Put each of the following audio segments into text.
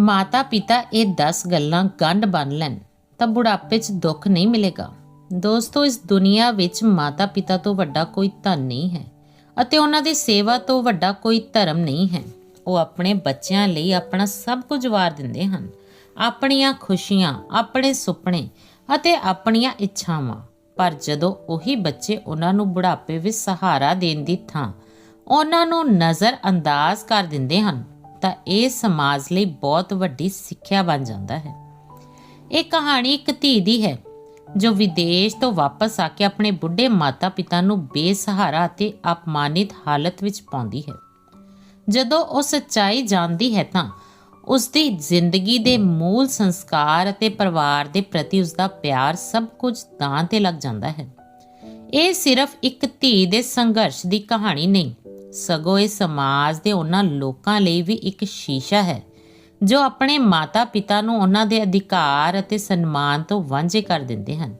ਮਾਤਾ ਪਿਤਾ ਇਹ 10 ਗੱਲਾਂ ਗੰਢ ਬੰਨ ਲੈਣ, ਤਾਂ ਬੁਢਾਪੇ 'ਚ ਦੁੱਖ ਨਹੀਂ ਮਿਲੇਗਾ। ਦੋਸਤੋ, ਇਸ ਦੁਨੀਆ ਵਿੱਚ ਮਾਤਾ ਪਿਤਾ ਤੋਂ ਵੱਡਾ ਕੋਈ ਧਨ ਨਹੀਂ ਹੈ ਅਤੇ ਉਹਨਾਂ ਦੀ ਸੇਵਾ ਤੋਂ ਵੱਡਾ ਕੋਈ ਧਰਮ ਨਹੀਂ ਹੈ। ਉਹ ਆਪਣੇ ਬੱਚਿਆਂ ਲਈ ਆਪਣਾ ਸਭ ਕੁਝ ਵਾਰ ਦਿੰਦੇ ਹਨ। ਆਪਣੀਆਂ ਖੁਸ਼ੀਆਂ, ਆਪਣੇ ਸੁਪਨੇ ਅਤੇ ਆਪਣੀਆਂ ਇੱਛਾਵਾਂ। ਪਰ ਜਦੋਂ ਉਹੀ ਬੱਚੇ ਉਹਨਾਂ ਨੂੰ ਬੁਢਾਪੇ ਵਿੱਚ ਸਹਾਰਾ ਦੇਣ ਦੀ ਥਾਂ, ਉਹਨਾਂ ਨੂੰ ਨਜ਼ਰ ਅੰਦਾਜ਼ ਕਰ ਦਿੰਦੇ ਹਨ ਤਾਂ ਇਹ ਸਮਾਜ ਲਈ ਬਹੁਤ ਵੱਡੀ ਸਿੱਖਿਆ ਬਣ ਜਾਂਦਾ ਹੈ। ਇਹ ਕਹਾਣੀ ਇੱਕ ਧੀ ਦੀ ਹੈ, ਜੋ ਵਿਦੇਸ਼ ਤੋਂ ਵਾਪਸ ਆ ਕੇ ਆਪਣੇ ਬੁੱਢੇ ਮਾਤਾ-ਪਿਤਾ ਨੂੰ ਬੇਸਹਾਰਾ ਅਤੇ ਅਪਮਾਨਿਤ ਹਾਲਤ ਵਿੱਚ ਪਾਉਂਦੀ ਹੈ। ਜਦੋਂ ਉਹ ਸੱਚਾਈ ਜਾਣਦੀ ਹੈ ਤਾਂ ਉਸ ਦੀ ਜ਼ਿੰਦਗੀ ਦੇ ਮੂਲ ਸੰਸਕਾਰ ਅਤੇ ਪਰਿਵਾਰ ਦੇ ਪ੍ਰਤੀ ਉਸ ਦਾ ਪਿਆਰ ਸਭ ਕੁਝ ਦਾਂ ਤੇ ਲੱਗ ਜਾਂਦਾ ਹੈ। ਇਹ ਸਿਰਫ ਇੱਕ ਧੀ ਦੇ ਸੰਘਰਸ਼ ਦੀ ਕਹਾਣੀ ਨਹੀਂ ਸਗੋਂ ਇਹ ਸਮਾਜ ਦੇ ਉਹਨਾਂ ਲੋਕਾਂ ਲਈ ਵੀ ਇੱਕ ਸ਼ੀਸ਼ਾ ਹੈ, ਜੋ ਆਪਣੇ ਮਾਤਾ-ਪਿਤਾ ਨੂੰ ਉਹਨਾਂ ਦੇ ਅਧਿਕਾਰ ਅਤੇ ਸਨਮਾਨ ਤੋਂ ਵਾਂਝੇ ਕਰ ਦਿੰਦੇ ਹਨ।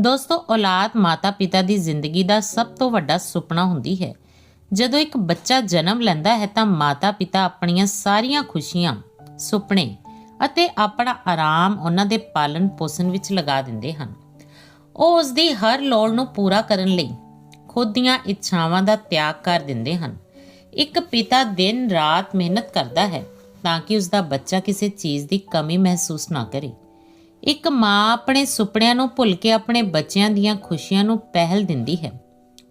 ਦੋਸਤੋ, ਔਲਾਦ ਮਾਤਾ-ਪਿਤਾ ਦੀ ਜ਼ਿੰਦਗੀ ਦਾ ਸਭ ਤੋਂ ਵੱਡਾ ਸੁਪਨਾ ਹੁੰਦੀ ਹੈ। ਜਦੋਂ ਇੱਕ ਬੱਚਾ ਜਨਮ ਲੈਂਦਾ ਹੈ ਤਾਂ ਮਾਤਾ-ਪਿਤਾ ਆਪਣੀਆਂ ਸਾਰੀਆਂ ਖੁਸ਼ੀਆਂ, ਸੁਪਨੇ ਅਤੇ ਆਪਣਾ ਆਰਾਮ ਉਹਨਾਂ ਦੇ ਪਾਲਣ ਪੋਸ਼ਣ ਵਿੱਚ ਲਗਾ ਦਿੰਦੇ ਹਨ। ਉਹ ਉਸ ਦੀ ਹਰ ਲੋੜ ਨੂੰ ਪੂਰਾ ਕਰਨ ਲਈ ਖੁਦ ਦੀਆਂ ਇੱਛਾਵਾਂ ਦਾ ਤਿਆਗ ਕਰ ਦਿੰਦੇ ਹਨ। ਇੱਕ ਪਿਤਾ ਦਿਨ ਰਾਤ ਮਿਹਨਤ ਕਰਦਾ ਹੈ ਤਾਂ ਕਿ ਉਸ ਦਾ ਬੱਚਾ ਕਿਸੇ ਚੀਜ਼ ਦੀ ਕਮੀ ਮਹਿਸੂਸ ਨਾ ਕਰੇ। ਇੱਕ ਮਾਂ ਆਪਣੇ ਸੁਪਨਿਆਂ ਨੂੰ ਭੁੱਲ ਕੇ ਆਪਣੇ ਬੱਚਿਆਂ ਦੀਆਂ ਖੁਸ਼ੀਆਂ ਨੂੰ ਪਹਿਲ ਦਿੰਦੀ ਹੈ।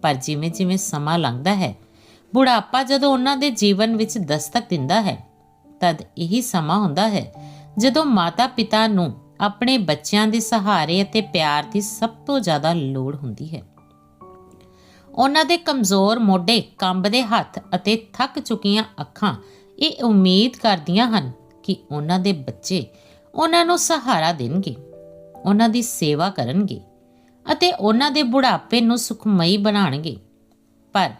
ਪਰ ਜਿਵੇਂ ਜਿਵੇਂ ਸਮਾਂ ਲੰਘਦਾ ਹੈ, ਬੁਢਾਪਾ ਜਦੋਂ ਉਹਨਾਂ ਦੇ ਜੀਵਨ ਵਿੱਚ ਦਸਤਕ ਦਿੰਦਾ ਹੈ, ਤਦ ਇਹੀ ਸਮਾਂ ਹੁੰਦਾ ਹੈ ਜਦੋਂ ਮਾਤਾ-ਪਿਤਾ ਨੂੰ ਆਪਣੇ ਬੱਚਿਆਂ ਦੇ ਸਹਾਰੇ ਅਤੇ ਪਿਆਰ ਦੀ ਸਭ ਤੋਂ ਜ਼ਿਆਦਾ ਲੋੜ ਹੁੰਦੀ ਹੈ। ਉਹਨਾਂ ਦੇ ਕਮਜ਼ੋਰ ਮੋਢੇ ਕੰਬਦੇ ਹੱਥ ਅਤੇ ਥੱਕ ਚੁੱਕੀਆਂ ਅੱਖਾਂ ਇਹ ਉਮੀਦ ਕਰਦੀਆਂ ਹਨ ਕਿ ਉਹਨਾਂ ਦੇ ਬੱਚੇ ਉਹਨਾਂ ਨੂੰ ਸਹਾਰਾ ਦੇਣਗੇ, ਉਹਨਾਂ ਦੀ ਸੇਵਾ ਕਰਨਗੇ ਅਤੇ ਉਹਨਾਂ ਦੇ ਬੁਢਾਪੇ ਨੂੰ ਸੁਖਮਈ ਬਣਾਉਣਗੇ। ਪਰ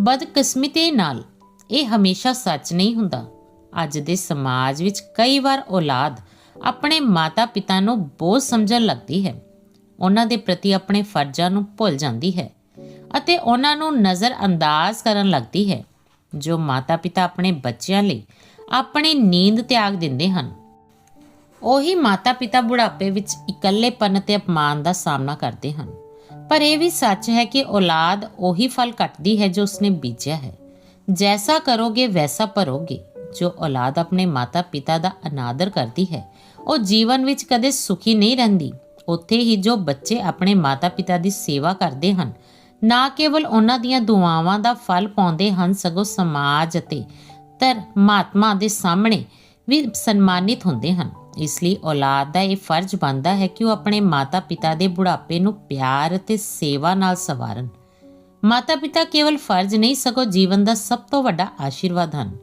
ਬਦਕਿਸਮਤੀ ਨਾਲ ਇਹ ਹਮੇਸ਼ਾ ਸੱਚ ਨਹੀਂ ਹੁੰਦਾ। ਅੱਜ ਦੇ ਸਮਾਜ ਵਿੱਚ ਕਈ ਵਾਰ ਔਲਾਦ ਆਪਣੇ ਮਾਤਾ-ਪਿਤਾ ਨੂੰ ਬੋਝ ਸਮਝਣ ਲੱਗਦੀ ਹੈ। ਉਹਨਾਂ ਦੇ ਪ੍ਰਤੀ ਆਪਣੇ ਫਰਜ਼ਾਂ ਨੂੰ ਭੁੱਲ ਜਾਂਦੀ ਹੈ। ਅਤੇ ਉਹਨਾਂ ਨੂੰ ਨਜ਼ਰ ਅੰਦਾਜ਼ ਕਰਨ ਲੱਗਦੀ ਹੈ, ਜੋ ਮਾਤਾ-ਪਿਤਾ ਆਪਣੇ ਬੱਚਿਆਂ ਲਈ ਆਪਣੀ ਨੀਂਦ ਤਿਆਗ ਦਿੰਦੇ ਹਨ। ਉਹੀ ਮਾਤਾ-ਪਿਤਾ ਬੁਢਾਪੇ ਵਿੱਚ ਇਕੱਲੇਪਨ ਅਤੇ ਅਪਮਾਨ ਦਾ ਸਾਹਮਣਾ ਕਰਦੇ ਹਨ। ਪਰ ਇਹ ਵੀ ਸੱਚ ਹੈ ਕਿ ਔਲਾਦ ਉਹੀ ਫਲ ਕੱਟਦੀ ਹੈ ਜੋ ਉਸਨੇ ਬੀਜਿਆ ਹੈ। ਜੈਸਾ ਕਰੋਗੇ, ਵੈਸਾ ਭਰੋਗੇ। ਜੋ ਔਲਾਦ ਆਪਣੇ ਮਾਤਾ-ਪਿਤਾ ਦਾ ਅਨਾਦਰ ਕਰਦੀ ਹੈ, ਉਹ ਜੀਵਨ ਵਿੱਚ ਕਦੇ ਸੁਖੀ ਨਹੀਂ ਰਹਿੰਦੀ। ਉੱਥੇ ਹੀ ਜੋ ਬੱਚੇ ਆਪਣੇ ਮਾਤਾ-ਪਿਤਾ ਦੀ ਸੇਵਾ ਕਰਦੇ ਹਨ ਨਾ ਕੇਵਲ ਉਹਨਾਂ ਦੀਆਂ ਦੁਆਵਾਂ ਦਾ ਫਲ ਪਾਉਂਦੇ ਹਨ ਸਗੋਂ ਸਮਾਜ ਅਤੇ ਤਰ ਮਹਾਤਮਾ ਦੇ ਸਾਹਮਣੇ ਵੀ ਸਨਮਾਨਿਤ ਹੁੰਦੇ ਹਨ। ਇਸ ਲਈ ਔਲਾਦ ਦਾ ਇਹ ਫਰਜ਼ ਬਣਦਾ ਹੈ ਕਿ ਉਹ ਆਪਣੇ ਮਾਤਾ-ਪਿਤਾ ਦੇ ਬੁਢਾਪੇ ਨੂੰ ਪਿਆਰ ਅਤੇ ਸੇਵਾ ਨਾਲ ਸਵਾਰਨ। ਮਾਤਾ-ਪਿਤਾ ਕੇਵਲ ਫਰਜ਼ ਨਹੀਂ, ਸਗੋਂ ਜੀਵਨ ਦਾ ਸਭ ਤੋਂ ਵੱਡਾ ਆਸ਼ੀਰਵਾਦ ਹਨ।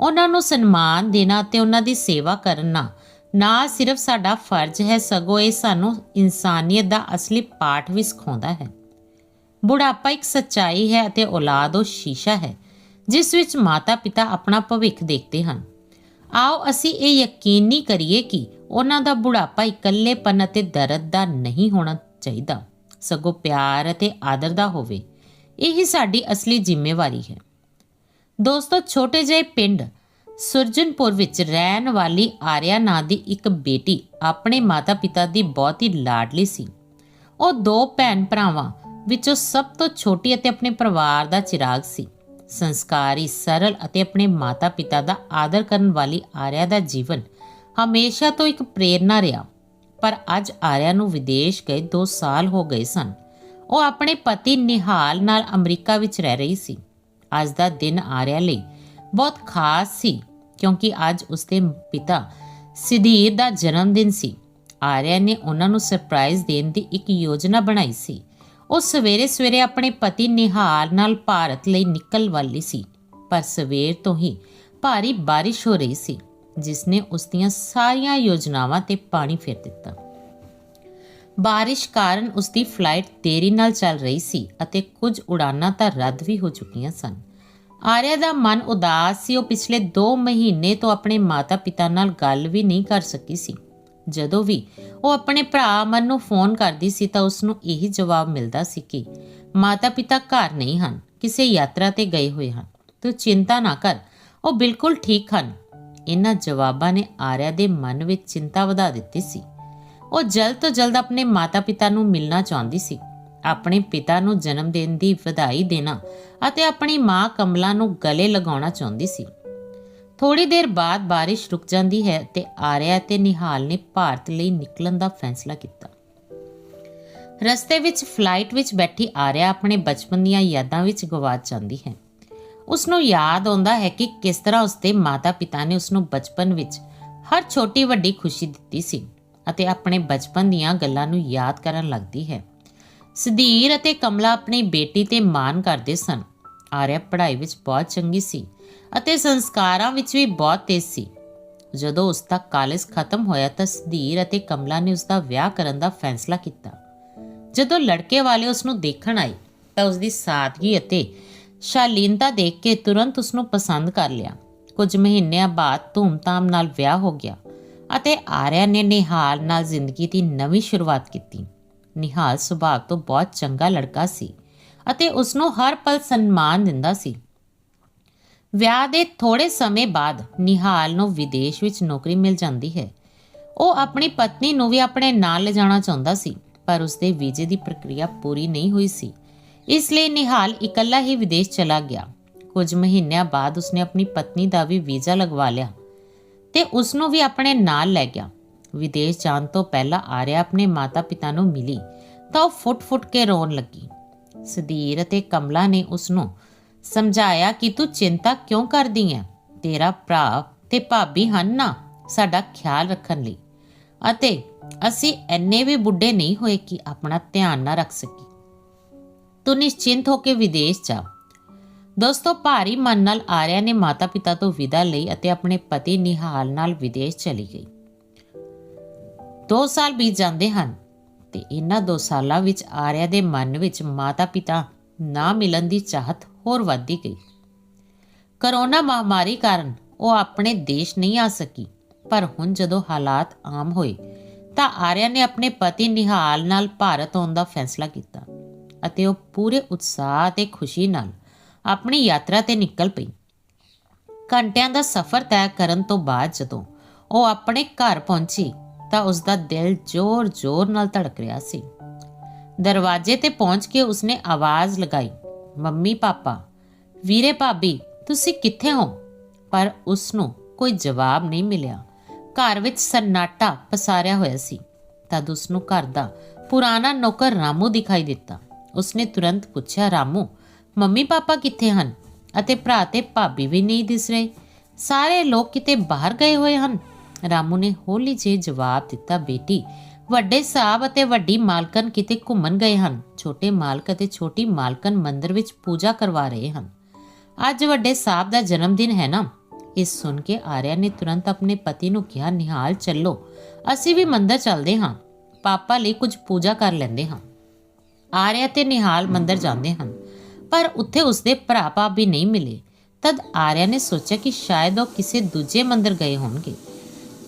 ਉਹਨਾਂ ਨੂੰ ਸਨਮਾਨ ਦੇਣਾ ਤੇ ਉਹਨਾਂ ਦੀ ਸੇਵਾ ਕਰਨਾ ਨਾ ਸਿਰਫ ਸਾਡਾ ਫਰਜ਼ ਹੈ, ਸਗੋਂ ਇਹ ਸਾਨੂੰ ਇਨਸਾਨੀਅਤ ਦਾ ਅਸਲੀ ਪਾਠ ਵੀ ਸਿਖਾਉਂਦਾ ਹੈ। ਬੁਢਾਪਾ ਇੱਕ ਸੱਚਾਈ ਹੈ ਅਤੇ ਔਲਾਦ ਉਹ ਸ਼ੀਸ਼ਾ ਹੈ, ਜਿਸ ਵਿੱਚ ਮਾਤਾ-ਪਿਤਾ ਆਪਣਾ ਭਵਿੱਖ ਦੇਖਦੇ ਹਨ। ਆਓ ਅਸੀਂ ਇਹ ਯਕੀਨੀ ਕਰੀਏ ਕਿ ਉਹਨਾਂ ਦਾ ਬੁਢਾਪਾ ਇਕੱਲੇਪਨ ਅਤੇ ਦਰਦ ਦਾ ਨਹੀਂ ਹੋਣਾ ਚਾਹੀਦਾ। ਸਗੋਂ ਪਿਆਰ ਅਤੇ ਆਦਰ ਦਾ ਹੋਵੇ, ਇਹ ਹੀ ਸਾਡੀ ਅਸਲੀ ਜ਼ਿੰਮੇਵਾਰੀ ਹੈ। ਦੋਸਤੋ, ਛੋਟੇ ਜਿਹੇ ਪਿੰਡ ਸੁਰਜਨਪੁਰ ਵਿੱਚ ਰਹਿਣ ਵਾਲੀ ਆਰਿਆ ਨਾਂ ਦੀ ਇੱਕ ਬੇਟੀ ਆਪਣੇ ਮਾਤਾ-ਪਿਤਾ ਦੀ ਬਹੁਤ ਹੀ ਲਾਡਲੀ ਸੀ। ਉਹ ਦੋ ਭੈਣ ਭਰਾਵਾਂ ਵਿੱਚੋਂ ਸਭ ਤੋਂ ਛੋਟੀ ਅਤੇ ਆਪਣੇ ਪਰਿਵਾਰ ਦਾ ਚਿਰਾਗ ਸੀ। ਸੰਸਕਾਰੀ, ਸਰਲ ਅਤੇ ਆਪਣੇ ਮਾਤਾ-ਪਿਤਾ ਦਾ ਆਦਰ ਕਰਨ ਵਾਲੀ ਆਰਿਆ ਦਾ ਜੀਵਨ ਹਮੇਸ਼ਾ ਤੋਂ ਇੱਕ ਪ੍ਰੇਰਣਾ ਰਿਹਾ। ਪਰ ਅੱਜ ਆਰਿਆ ਨੂੰ ਵਿਦੇਸ਼ ਗਏ 2 ਸਾਲ ਹੋ ਗਏ ਸਨ। ਉਹ ਆਪਣੇ ਪਤੀ ਨਿਹਾਲ ਨਾਲ ਅਮਰੀਕਾ ਵਿੱਚ ਰਹਿ ਰਹੀ ਸੀ। ਅੱਜ ਦਾ ਦਿਨ ਆਰਿਆ ਲਈ ਬਹੁਤ ਖਾਸ ਸੀ, ਕਿਉਂਕਿ ਅੱਜ ਉਸਦੇ ਪਿਤਾ ਸਿਧੀਰ ਦਾ ਜਨਮ ਦਿਨ ਸੀ। ਆਰਿਆ ਨੇ ਉਹਨਾਂ ਨੂੰ ਸਰਪ੍ਰਾਈਜ਼ ਦੇਣ ਦੀ ਇੱਕ ਯੋਜਨਾ ਬਣਾਈ ਸੀ। ਉਹ ਸਵੇਰੇ ਸਵੇਰੇ ਆਪਣੇ ਪਤੀ ਨਿਹਾਰ ਨਾਲ ਭਾਰਤ ਲਈ ਨਿਕਲ ਵਾਲੀ ਸੀ, ਪਰ ਸਵੇਰ ਤੋਂ ਹੀ ਭਾਰੀ ਬਾਰਿਸ਼ ਹੋ ਰਹੀ ਸੀ ਜਿਸ ਨੇ ਉਸ ਦੀਆਂ ਸਾਰੀਆਂ ਯੋਜਨਾਵਾਂ ਤੇ ਪਾਣੀ ਫੇਰ ਦਿੱਤਾ। ਬਾਰਿਸ਼ ਕਾਰਨ ਉਸ ਦੀ ਫਲਾਈਟ ਦੇਰੀ ਨਾਲ ਚੱਲ ਰਹੀ ਸੀ ਅਤੇ ਕੁਝ ਉਡਾਨਾਂ ਤਾਂ ਰੱਦ ਵੀ ਹੋ ਚੁੱਕੀਆਂ ਸਨ। ਆਰਿਆ ਦਾ ਮਨ ਉਦਾਸ ਸੀ, ਉਹ ਪਿਛਲੇ 2 ਮਹੀਨੇ ਤੋਂ ਆਪਣੇ ਮਾਤਾ-ਪਿਤਾ ਨਾਲ ਗੱਲ ਵੀ ਨਹੀਂ ਕਰ ਸਕੀ ਸੀ। ਜਦੋਂ ਵੀ ਉਹ ਆਪਣੇ ਭਰਾ ਅਮਨ ਨੂੰ ਫੋਨ ਕਰਦੀ ਸੀ ਤਾਂ ਉਸ ਨੂੰ ਇਹੀ ਜਵਾਬ ਮਿਲਦਾ ਸੀ ਕਿ ਮਾਤਾ-ਪਿਤਾ ਘਰ ਨਹੀਂ ਹਨ, ਕਿਸੇ ਯਾਤਰਾ ਤੇ ਗਏ ਹੋਏ ਹਨ। ਤੂੰ ਚਿੰਤਾ ਨਾ ਕਰ, ਉਹ ਬਿਲਕੁਲ ਠੀਕ ਹਨ। ਇਹਨਾਂ ਜਵਾਬਾਂ ਨੇ ਆਰਿਆ ਦੇ ਮਨ ਵਿੱਚ ਚਿੰਤਾ ਵਧਾ ਦਿੱਤੀ ਸੀ। ਉਹ ਜਲਦ ਤੋਂ ਜਲਦ ਆਪਣੇ ਮਾਤਾ-ਪਿਤਾ ਨੂੰ ਮਿਲਣਾ ਚਾਹੁੰਦੀ ਸੀ। ਆਪਣੇ ਪਿਤਾ ਨੂੰ ਜਨਮ ਦਿਨ ਦੀ ਵਧਾਈ ਦੇਣਾ ਅਤੇ ਆਪਣੀ ਮਾਂ ਕਮਲਾ ਨੂੰ ਗਲੇ ਲਗਾਉਣਾ ਚਾਹੁੰਦੀ ਸੀ। ਥੋੜੀ ਦੇਰ ਬਾਅਦ ਬਾਰਿਸ਼ ਰੁਕ ਜਾਂਦੀ ਹੈ ਤੇ ਆਰਿਆ ਤੇ ਨਿਹਾਲ ਨੇ ਭਾਰਤ ਲਈ ਨਿਕਲਣ ਦਾ ਫੈਸਲਾ ਕੀਤਾ। ਰਸਤੇ ਵਿੱਚ, ਫਲਾਈਟ ਵਿੱਚ ਬੈਠੀ ਆਰਿਆ ਆਪਣੇ ਬਚਪਨ ਦੀਆਂ ਯਾਦਾਂ ਵਿੱਚ ਗਵਾਚ ਜਾਂਦੀ ਹੈ। ਉਸ ਨੂੰ ਯਾਦ ਆਉਂਦਾ ਹੈ ਕਿ ਕਿਸ ਤਰ੍ਹਾਂ ਉਸਦੇ ਮਾਤਾ-ਪਿਤਾ ਨੇ ਉਸ ਨੂੰ ਬਚਪਨ ਵਿੱਚ ਹਰ ਛੋਟੀ ਵੱਡੀ ਖੁਸ਼ੀ ਦਿੱਤੀ ਸੀ ਅਤੇ ਆਪਣੇ ਬਚਪਨ ਦੀਆਂ ਗੱਲਾਂ ਨੂੰ ਯਾਦ ਕਰਨ ਲੱਗਦੀ ਹੈ। ਸੁਧੀਰ ਅਤੇ ਕਮਲਾ ਆਪਣੀ ਬੇਟੀ ਤੇ ਮਾਣ ਕਰਦੇ ਸਨ। ਆਰਿਆ ਪੜ੍ਹਾਈ ਵਿੱਚ ਬਹੁਤ ਚੰਗੀ ਸੀ ਅਤੇ ਸੰਸਕਾਰਾਂ ਵਿੱਚ ਵੀ ਬਹੁਤ ਤੇਜ਼ ਸੀ। ਜਦੋਂ ਉਸ ਦਾ ਕਾਲਜ ਖਤਮ ਹੋਇਆ ਤਾਂ ਸੁਧੀਰ ਅਤੇ ਕਮਲਾ ਨੇ ਉਸ ਦਾ ਵਿਆਹ ਕਰਨ ਦਾ ਫੈਸਲਾ ਕੀਤਾ। ਜਦੋਂ ਲੜਕੇ ਵਾਲੇ ਉਸ ਨੂੰ ਦੇਖਣ ਆਏ, ਤਾਂ ਉਸ ਦੀ ਸਾਦਗੀ ਅਤੇ ਸ਼ਾਲੀਨਤਾ ਦੇਖ ਕੇ ਤੁਰੰਤ ਉਸ ਨੂੰ ਪਸੰਦ ਕਰ ਲਿਆ। ਕੁਝ ਮਹੀਨਿਆਂ ਬਾਅਦ ਧੂਮਧਾਮ ਨਾਲ ਵਿਆਹ ਹੋ ਗਿਆ ਅਤੇ ਆਰਿਆ ਨੇ ਨਿਹਾਲ ਨਾਲ ਜ਼ਿੰਦਗੀ ਦੀ ਨਵੀਂ ਸ਼ੁਰੂਆਤ ਕੀਤੀ। ਨਿਹਾਲ ਸੁਭਾਅ ਤੋਂ ਬਹੁਤ ਚੰਗਾ ਲੜਕਾ ਸੀ ਅਤੇ ਉਸ ਨੂੰ ਹਰ ਪਲ ਸਨਮਾਨ ਦਿੰਦਾ ਸੀ। ਵਿਆਹ ਦੇ ਥੋੜੇ ਸਮੇਂ ਬਾਅਦ ਨਿਹਾਲ ਨੂੰ ਵਿਦੇਸ਼ ਵਿੱਚ ਨੌਕਰੀ ਮਿਲ ਜਾਂਦੀ ਹੈ। ਉਹ ਆਪਣੀ ਪਤਨੀ ਨੂੰ ਵੀ ਆਪਣੇ ਨਾਲ ਲਿਜਾਣਾ ਚਾਹੁੰਦਾ ਸੀ, ਪਰ ਉਸਦੇ ਵੀਜ਼ੇ ਦੀ ਪ੍ਰਕਿਰਿਆ ਪੂਰੀ ਨਹੀਂ ਹੋਈ ਸੀ। ਇਸ ਲਈ ਨਿਹਾਲ ਇਕੱਲਾ ਹੀ ਵਿਦੇਸ਼ ਚਲਾ ਗਿਆ। ਕੁਝ ਮਹੀਨਿਆਂ ਬਾਅਦ ਉਸਨੇ ਆਪਣੀ ਪਤਨੀ ਦਾ ਵੀ ਵੀਜ਼ਾ ਲਗਵਾ ਲਿਆ ਤੇ ਉਸ ਨੂੰ ਵੀ ਆਪਣੇ ਨਾਲ ਲੈ ਗਿਆ। ਵਿਦੇਸ਼ ਜਾਣ ਤੋਂ ਪਹਿਲਾਂ ਆਰਿਆ ਆਪਣੇ ਮਾਤਾ-ਪਿਤਾ ਨੂੰ ਮਿਲੀ ਤਾਂ ਉਹ ਫੁੱਟ-ਫੁੱਟ ਕੇ ਰੋਣ ਲੱਗੀ। ਸੁਧੀਰ ਅਤੇ ਕਮਲਾ ਨੇ ਉਸ ਨੂੰ ਸਮਝਾਇਆ ਕਿ ਤੂੰ ਚਿੰਤਾ ਕਿਉਂ ਕਰਦੀ ਹੈ ਤੇਰਾ ਭਰਾ ਤੇ ਭਾਬੀ ਹਨ ਨਾ, ਸਾਡਾ ਖਿਆਲ ਰੱਖਣ ਲਈ। ਅਤੇ ਅਸੀਂ ਐਨੇ ਵੀ ਬੁੱਢੇ ਨਹੀਂ ਹੋਏ ਕਿ ਆਪਣਾ ਧਿਆਨ ਨਾ ਰੱਖ ਸਕੀ ਤੂੰ ਨਿਸ਼ਚਿੰਤ ਹੋ ਕੇ ਵਿਦੇਸ਼ ਜਾ। ਦੋਸਤੋ, ਭਾਰੀ ਮਨ ਨਾਲ ਆਰਿਆ ਨੇ ਮਾਤਾ-ਪਿਤਾ ਤੋਂ ਵਿਦਾ ਲਈ ਅਤੇ ਆਪਣੇ ਪਤੀ ਨਿਹਾਲ ਨਾਲ ਵਿਦੇਸ਼ ਚਲੀ ਗਈ। 2 ਸਾਲ ਬੀਤ ਜਾਂਦੇ ਹਨ ਤੇ ਇਹਨਾਂ 2 ਸਾਲਾਂ ਵਿੱਚ ਆਰਿਆ ਦੇ ਮਨ ਵਿੱਚ ਮਾਤਾ-ਪਿਤਾ ਨਾ ਮਿਲਣ ਦੀ ਚਾਹਤ ਹੋਰ ਵੱਧਦੀ ਗਈ। ਕਰੋਨਾ ਮਹਾਮਾਰੀ ਕਾਰਨ ਉਹ ਆਪਣੇ ਦੇਸ਼ ਨਹੀਂ ਆ ਸਕੀ, ਪਰ ਹੁਣ ਜਦੋਂ ਹਾਲਾਤ ਆਮ ਹੋਏ, ਤਾਂ ਆਰਿਆ ਨੇ ਆਪਣੇ ਪਤੀ ਨਿਹਾਲ ਨਾਲ ਭਾਰਤ ਆਉਣ ਦਾ ਫੈਸਲਾ ਕੀਤਾ ਅਤੇ ਉਹ ਪੂਰੇ ਉਤਸ਼ਾਹ ਤੇ ਖੁਸ਼ੀ ਨਾਲ ਆਪਣੀ ਯਾਤਰਾ ਤੇ ਨਿਕਲ ਪਈ। ਘੰਟਿਆਂ ਦਾ ਸਫ਼ਰ ਤੈਅ ਕਰਨ ਤੋਂ ਬਾਅਦ ਜਦੋਂ ਉਹ ਆਪਣੇ ਘਰ ਪਹੁੰਚੀ, ਤਾਂ ਉਸ ਦਾ ਦਿਲ ਜ਼ੋਰ-ਜ਼ੋਰ ਨਾਲ ਧੜਕ ਰਿਹਾ ਸੀ। ਦਰਵਾਜ਼ੇ ਤੇ ਪਹੁੰਚ ਕੇ ਉਸਨੇ ਆਵਾਜ਼ ਲਗਾਈ ਮੰਮੀ ਪਾਪਾ, ਵੀਰੇ ਭਾਬੀ, ਤੁਸੀਂ ਕਿੱਥੇ ਹੋ? ਪਰ ਉਸ ਨੂੰ ਕੋਈ ਜਵਾਬ ਨਹੀਂ ਮਿਲਿਆ। ਘਰ ਵਿੱਚ ਸਨਾਟਾ ਪਸਾਰਿਆ ਹੋਇਆ ਸੀ। ਤਦ ਉਸ ਨੂੰ ਘਰ ਦਾ ਪੁਰਾਣਾ ਨੌਕਰ ਰਾਮੂ ਦਿਖਾਈ ਦਿੱਤਾ। ਉਸਨੇ ਤੁਰੰਤ ਪੁੱਛਿਆ, ਰਾਮੂ, ਮੰਮੀ ਪਾਪਾ ਕਿੱਥੇ ਹਨ? ਅਤੇ ਭਰਾ ਤੇ ਭਾਬੀ ਵੀ ਨਹੀਂ ਦਿਸ ਰਹੇ। ਸਾਰੇ ਲੋਕ ਕਿਤੇ ਬਾਹਰ ਗਏ ਹੋਏ ਹਨ? ਰਾਮੂ ਨੇ ਹੌਲੀ ਜਿਹੇ ਜਵਾਬ ਦਿੱਤਾ, ਬੇਟੀ ਵੱਡੇ ਸਾਹਿਬ ਅਤੇ ਵੱਡੀ ਮਾਲਕਨ ਕਿਤੇ ਘੁੰਮਣ ਗਏ ਹਨ। ਛੋਟੇ ਮਾਲਕ ਅਤੇ ਛੋਟੀ ਮਾਲਕਨ ਮੰਦਰ ਵਿੱਚ ਪੂਜਾ ਕਰਵਾ ਰਹੇ ਹਨ। ਅੱਜ ਵੱਡੇ ਸਾਹਿਬ ਦਾ ਜਨਮ ਦਿਨ ਹੈ ਨਾ? ਇਸ ਸੁਣ ਕੇ ਆਰਿਆ ਨੇ ਤੁਰੰਤ ਆਪਣੇ ਪਤੀ ਨੂੰ ਕਿਹਾ, ਨਿਹਾਲ, ਚੱਲੋ। ਅਸੀਂ ਵੀ ਮੰਦਰ ਚੱਲਦੇ ਹਾਂ। ਪਾਪਾ ਲਈ ਕੁਝ ਪੂਜਾ ਕਰ ਲੈਂਦੇ ਹਾਂ। ਆਰਿਆ ਤੇ ਨਿਹਾਲ ਮੰਦਰ ਜਾਂਦੇ ਹਨ, ਪਰ ਉੱਥੇ ਉਸਦੇ ਭਰਾ ਭਾਬੀ ਨਹੀਂ ਮਿਲੇ। ਤਦ ਆਰਿਆ ਨੇ ਸੋਚਿਆ ਕਿ ਸ਼ਾਇਦ ਉਹ ਕਿਸੇ ਦੂਜੇ ਮੰਦਰ ਗਏ ਹੋਣਗੇ।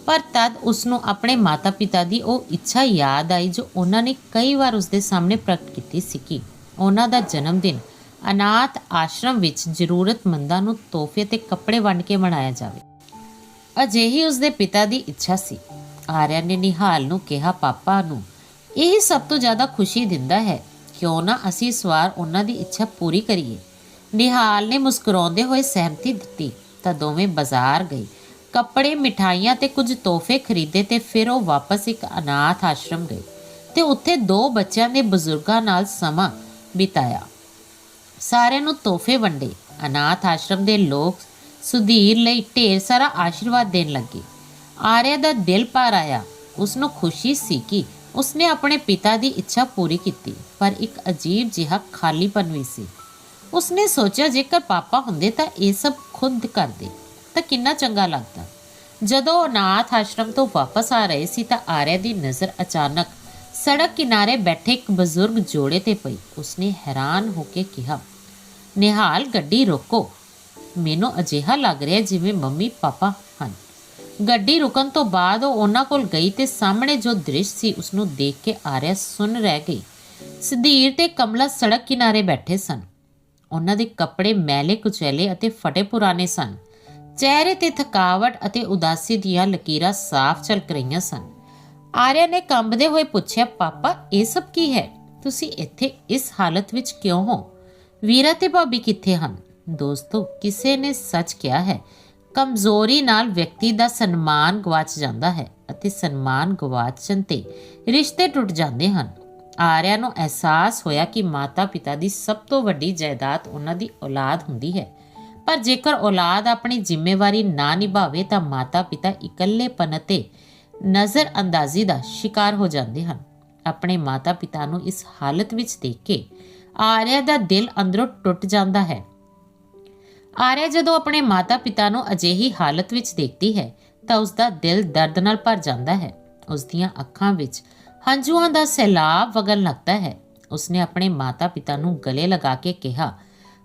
ਪਰ ਤਦ ਉਸ ਨੂੰ ਆਪਣੇ ਮਾਤਾ-ਪਿਤਾ ਦੀ ਉਹ ਇੱਛਾ ਯਾਦ ਆਈ ਜੋ ਉਹਨਾਂ ਨੇ ਕਈ ਵਾਰ ਉਸਦੇ ਸਾਹਮਣੇ ਪ੍ਰਗਟ ਕੀਤੀ ਸੀ ਕਿ ਉਹਨਾਂ ਦਾ ਜਨਮ ਦਿਨ, ਅਨਾਥ ਆਸ਼ਰਮ ਵਿੱਚ ਜ਼ਰੂਰਤਮੰਦਾਂ ਨੂੰ ਤੋਹਫੇ ਤੇ ਕੱਪੜੇ ਵੰਡ ਕੇ ਮਨਾਇਆ ਜਾਵੇ। ਅਜਿਹੀ ਉਸਦੇ ਪਿਤਾ ਦੀ ਇੱਛਾ ਸੀ। ਆਰਿਆ ਨੇ ਨਿਹਾਲ ਨੂੰ ਕਿਹਾ, ਪਾਪਾ ਨੂੰ, ਇਹ ਸਭ ਤੋਂ ਜ਼ਿਆਦਾ ਖੁਸ਼ੀ ਦਿੰਦਾ ਹੈ। ਕਿਉਂ ਨਾ ਅਸੀਂ ਇਸ ਵਾਰ ਉਹਨਾਂ ਦੀ ਇੱਛਾ ਪੂਰੀ ਕਰੀਏ? ਨਿਹਾਲ ਨੇ ਮੁਸਕਰਾਉਂਦੇ ਹੋਏ ਸਹਿਮਤੀ ਦਿੱਤੀ। ਤਾਂ ਦੋਵੇਂ ਬਾਜ਼ਾਰ ਗਏ। ਕੱਪੜੇ, ਮਿਠਾਈਆਂ ਤੇ ਕੁਝ ਤੋਹਫੇ ਖਰੀਦੇ ਤੇ ਫਿਰ ਉਹ ਵਾਪਸ ਇੱਕ ਅਨਾਥ ਆਸ਼ਰਮ ਗਏ ਤੇ ਉੱਥੇ ਦੋ ਬੱਚਿਆਂ ਦੇ ਬਜ਼ੁਰਗਾਂ ਨਾਲ ਸਮਾਂ ਬਿਤਾਇਆ। ਸਾਰਿਆਂ ਨੂੰ ਤੋਹਫੇ ਵੰਡੇ। ਅਨਾਥ ਆਸ਼ਰਮ ਦੇ ਲੋਕ ਸੁਧੀਰ ਲਈ ਢੇਰ ਸਾਰਾ ਆਸ਼ੀਰਵਾਦ ਦੇਣ ਲੱਗੇ। ਆਰਿਆ ਦਾ ਦਿਲ ਭਰ ਆਇਆ। ਉਸ ਨੂੰ ਖੁਸ਼ੀ ਸੀ ਕਿ ਉਸਨੇ ਆਪਣੇ ਪਿਤਾ ਦੀ ਇੱਛਾ ਪੂਰੀ ਕੀਤੀ, ਪਰ ਇੱਕ ਅਜੀਬ ਜਿਹਾ ਖਾਲੀਪਨ ਵੀ ਸੀ। ਉਸਨੇ ਸੋਚਿਆ, ਜੇਕਰ ਪਾਪਾ ਹੁੰਦੇ ਤਾਂ ਇਹ ਸਭ ਖੁਦ ਕਰਦੇ। ਤਾਂ ਕਿੰਨਾ ਚੰਗਾ ਲੱਗਦਾ। ਜਦੋਂ ਅਨਾਥ ਆਸ਼ਰਮ ਤੋਂ ਵਾਪਸ ਆ ਰਹੇ ਸੀ ਤਾਂ ਆਰਿਆ ਦੀ ਨਜ਼ਰ ਅਚਾਨਕ ਸੜਕ ਕਿਨਾਰੇ ਬੈਠੇ ਇੱਕ ਬਜ਼ੁਰਗ ਜੋੜੇ ਤੇ ਪਈ। ਉਸਨੇ ਹੈਰਾਨ ਹੋ ਕੇ ਕਿਹਾ, ਨਿਹਾਲ, ਗੱਡੀ ਰੋਕੋ। ਮੈਨੂੰ ਅਜਿਹਾ ਲੱਗ ਰਿਹਾ ਜਿਵੇਂ ਮੰਮੀ, ਪਾਪਾ ਹਨ। ਗੱਡੀ ਰੁਕਣ ਤੋਂ ਬਾਅਦ ਉਹ ਉਹਨਾਂ ਕੋਲ ਗਈ ਤੇ ਸਾਹਮਣੇ ਜੋ ਦ੍ਰਿਸ਼ ਸੀ ਉਸ ਨੂੰ ਦੇਖ ਕੇ ਆਰਿਆ ਸੁਣ ਰਹਿ ਗਈ। ਸੁਧੀਰ ਤੇ ਕਮਲਾ ਸੜਕ ਕਿਨਾਰੇ ਬੈਠੇ ਸਨ। ਉਹਨਾਂ ਦੇ ਕੱਪੜੇ ਮੈਲੇ, ਕੁਚੈਲੇ ਅਤੇ ਫਟੇ ਪੁਰਾਣੇ ਸਨ। ਚਿਹਰੇ ਤੇ ਥਕਾਵਟ ਅਤੇ ਉਦਾਸੀ ਦੀਆਂ ਲਕੀਰਾਂ ਸਾਫ਼ ਝਲਕ ਰਹੀਆਂ ਸਨ। ਆਰਿਆ ਨੇ ਕੰਬਦੇ ਹੋਏ ਪੁੱਛਿਆ, ਪਾਪਾ, ਇਹ ਸਭ ਕੀ ਹੈ? ਤੁਸੀਂ ਇੱਥੇ ਇਸ ਹਾਲਤ ਵਿੱਚ ਕਿਉਂ ਹੋ? ਵੀਰਾ ਤੇ ਭਾਬੀ ਕਿੱਥੇ ਹਨ? ਦੋਸਤੋ, ਕਿਸੇ ਨੇ ਸੱਚ ਕਿਹਾ ਹੈ, ਕਮਜ਼ੋਰੀ ਨਾਲ ਵਿਅਕਤੀ ਦਾ ਸਨਮਾਨ ਗਵਾਚ ਜਾਂਦਾ ਹੈ ਅਤੇ ਸਨਮਾਨ ਗਵਾਚਣ ਤੇ ਰਿਸ਼ਤੇ ਟੁੱਟ ਜਾਂਦੇ ਹਨ। ਆਰਿਆ ਨੂੰ ਅਹਿਸਾਸ ਹੋਇਆ ਕਿ ਮਾਤਾ-ਪਿਤਾ ਦੀ ਸਭ ਤੋਂ ਵੱਡੀ ਜਾਇਦਾਦ ਉਹਨਾਂ ਦੀ ਔਲਾਦ ਹੁੰਦੀ ਹੈ। ਪਰ ਜੇਕਰ ਔਲਾਦ ਆਪਣੀ ਜ਼ਿੰਮੇਵਾਰੀ ਨਾ ਨਿਭਾਵੇ ਤਾਂ ਮਾਤਾ-ਪਿਤਾ ਇਕੱਲੇਪਨ ਅਤੇ ਨਜ਼ਰਅੰਦਾਜ਼ੀ ਦਾ ਸ਼ਿਕਾਰ ਹੋ ਜਾਂਦੇ ਹਨ। ਆਪਣੇ ਮਾਤਾ-ਪਿਤਾ ਨੂੰ ਇਸ ਹਾਲਤ ਵਿੱਚ ਦੇਖ ਕੇ ਆਰਿਆ ਦਾ ਦਿਲ ਅੰਦਰੋਂ ਟੁੱਟ ਜਾਂਦਾ ਹੈ। ਆਰਿਆ ਜਦੋਂ ਆਪਣੇ ਮਾਤਾ-ਪਿਤਾ ਨੂੰ ਅਜਿਹੀ ਹਾਲਤ ਵਿੱਚ ਦੇਖਦੀ ਹੈ ਤਾਂ ਉਸ ਦਾ ਦਿਲ ਦਰਦ ਨਾਲ ਭਰ ਜਾਂਦਾ ਹੈ। ਉਸ ਦੀਆਂ ਅੱਖਾਂ ਵਿੱਚ ਹੰਝੂਆਂ ਦਾ ਸੈਲਾਬ ਵਗਣ ਲੱਗਦਾ ਹੈ। ਉਸਨੇ ਆਪਣੇ ਮਾਤਾ-ਪਿਤਾ ਨੂੰ ਗਲੇ ਲਗਾ ਕੇ ਕਿਹਾ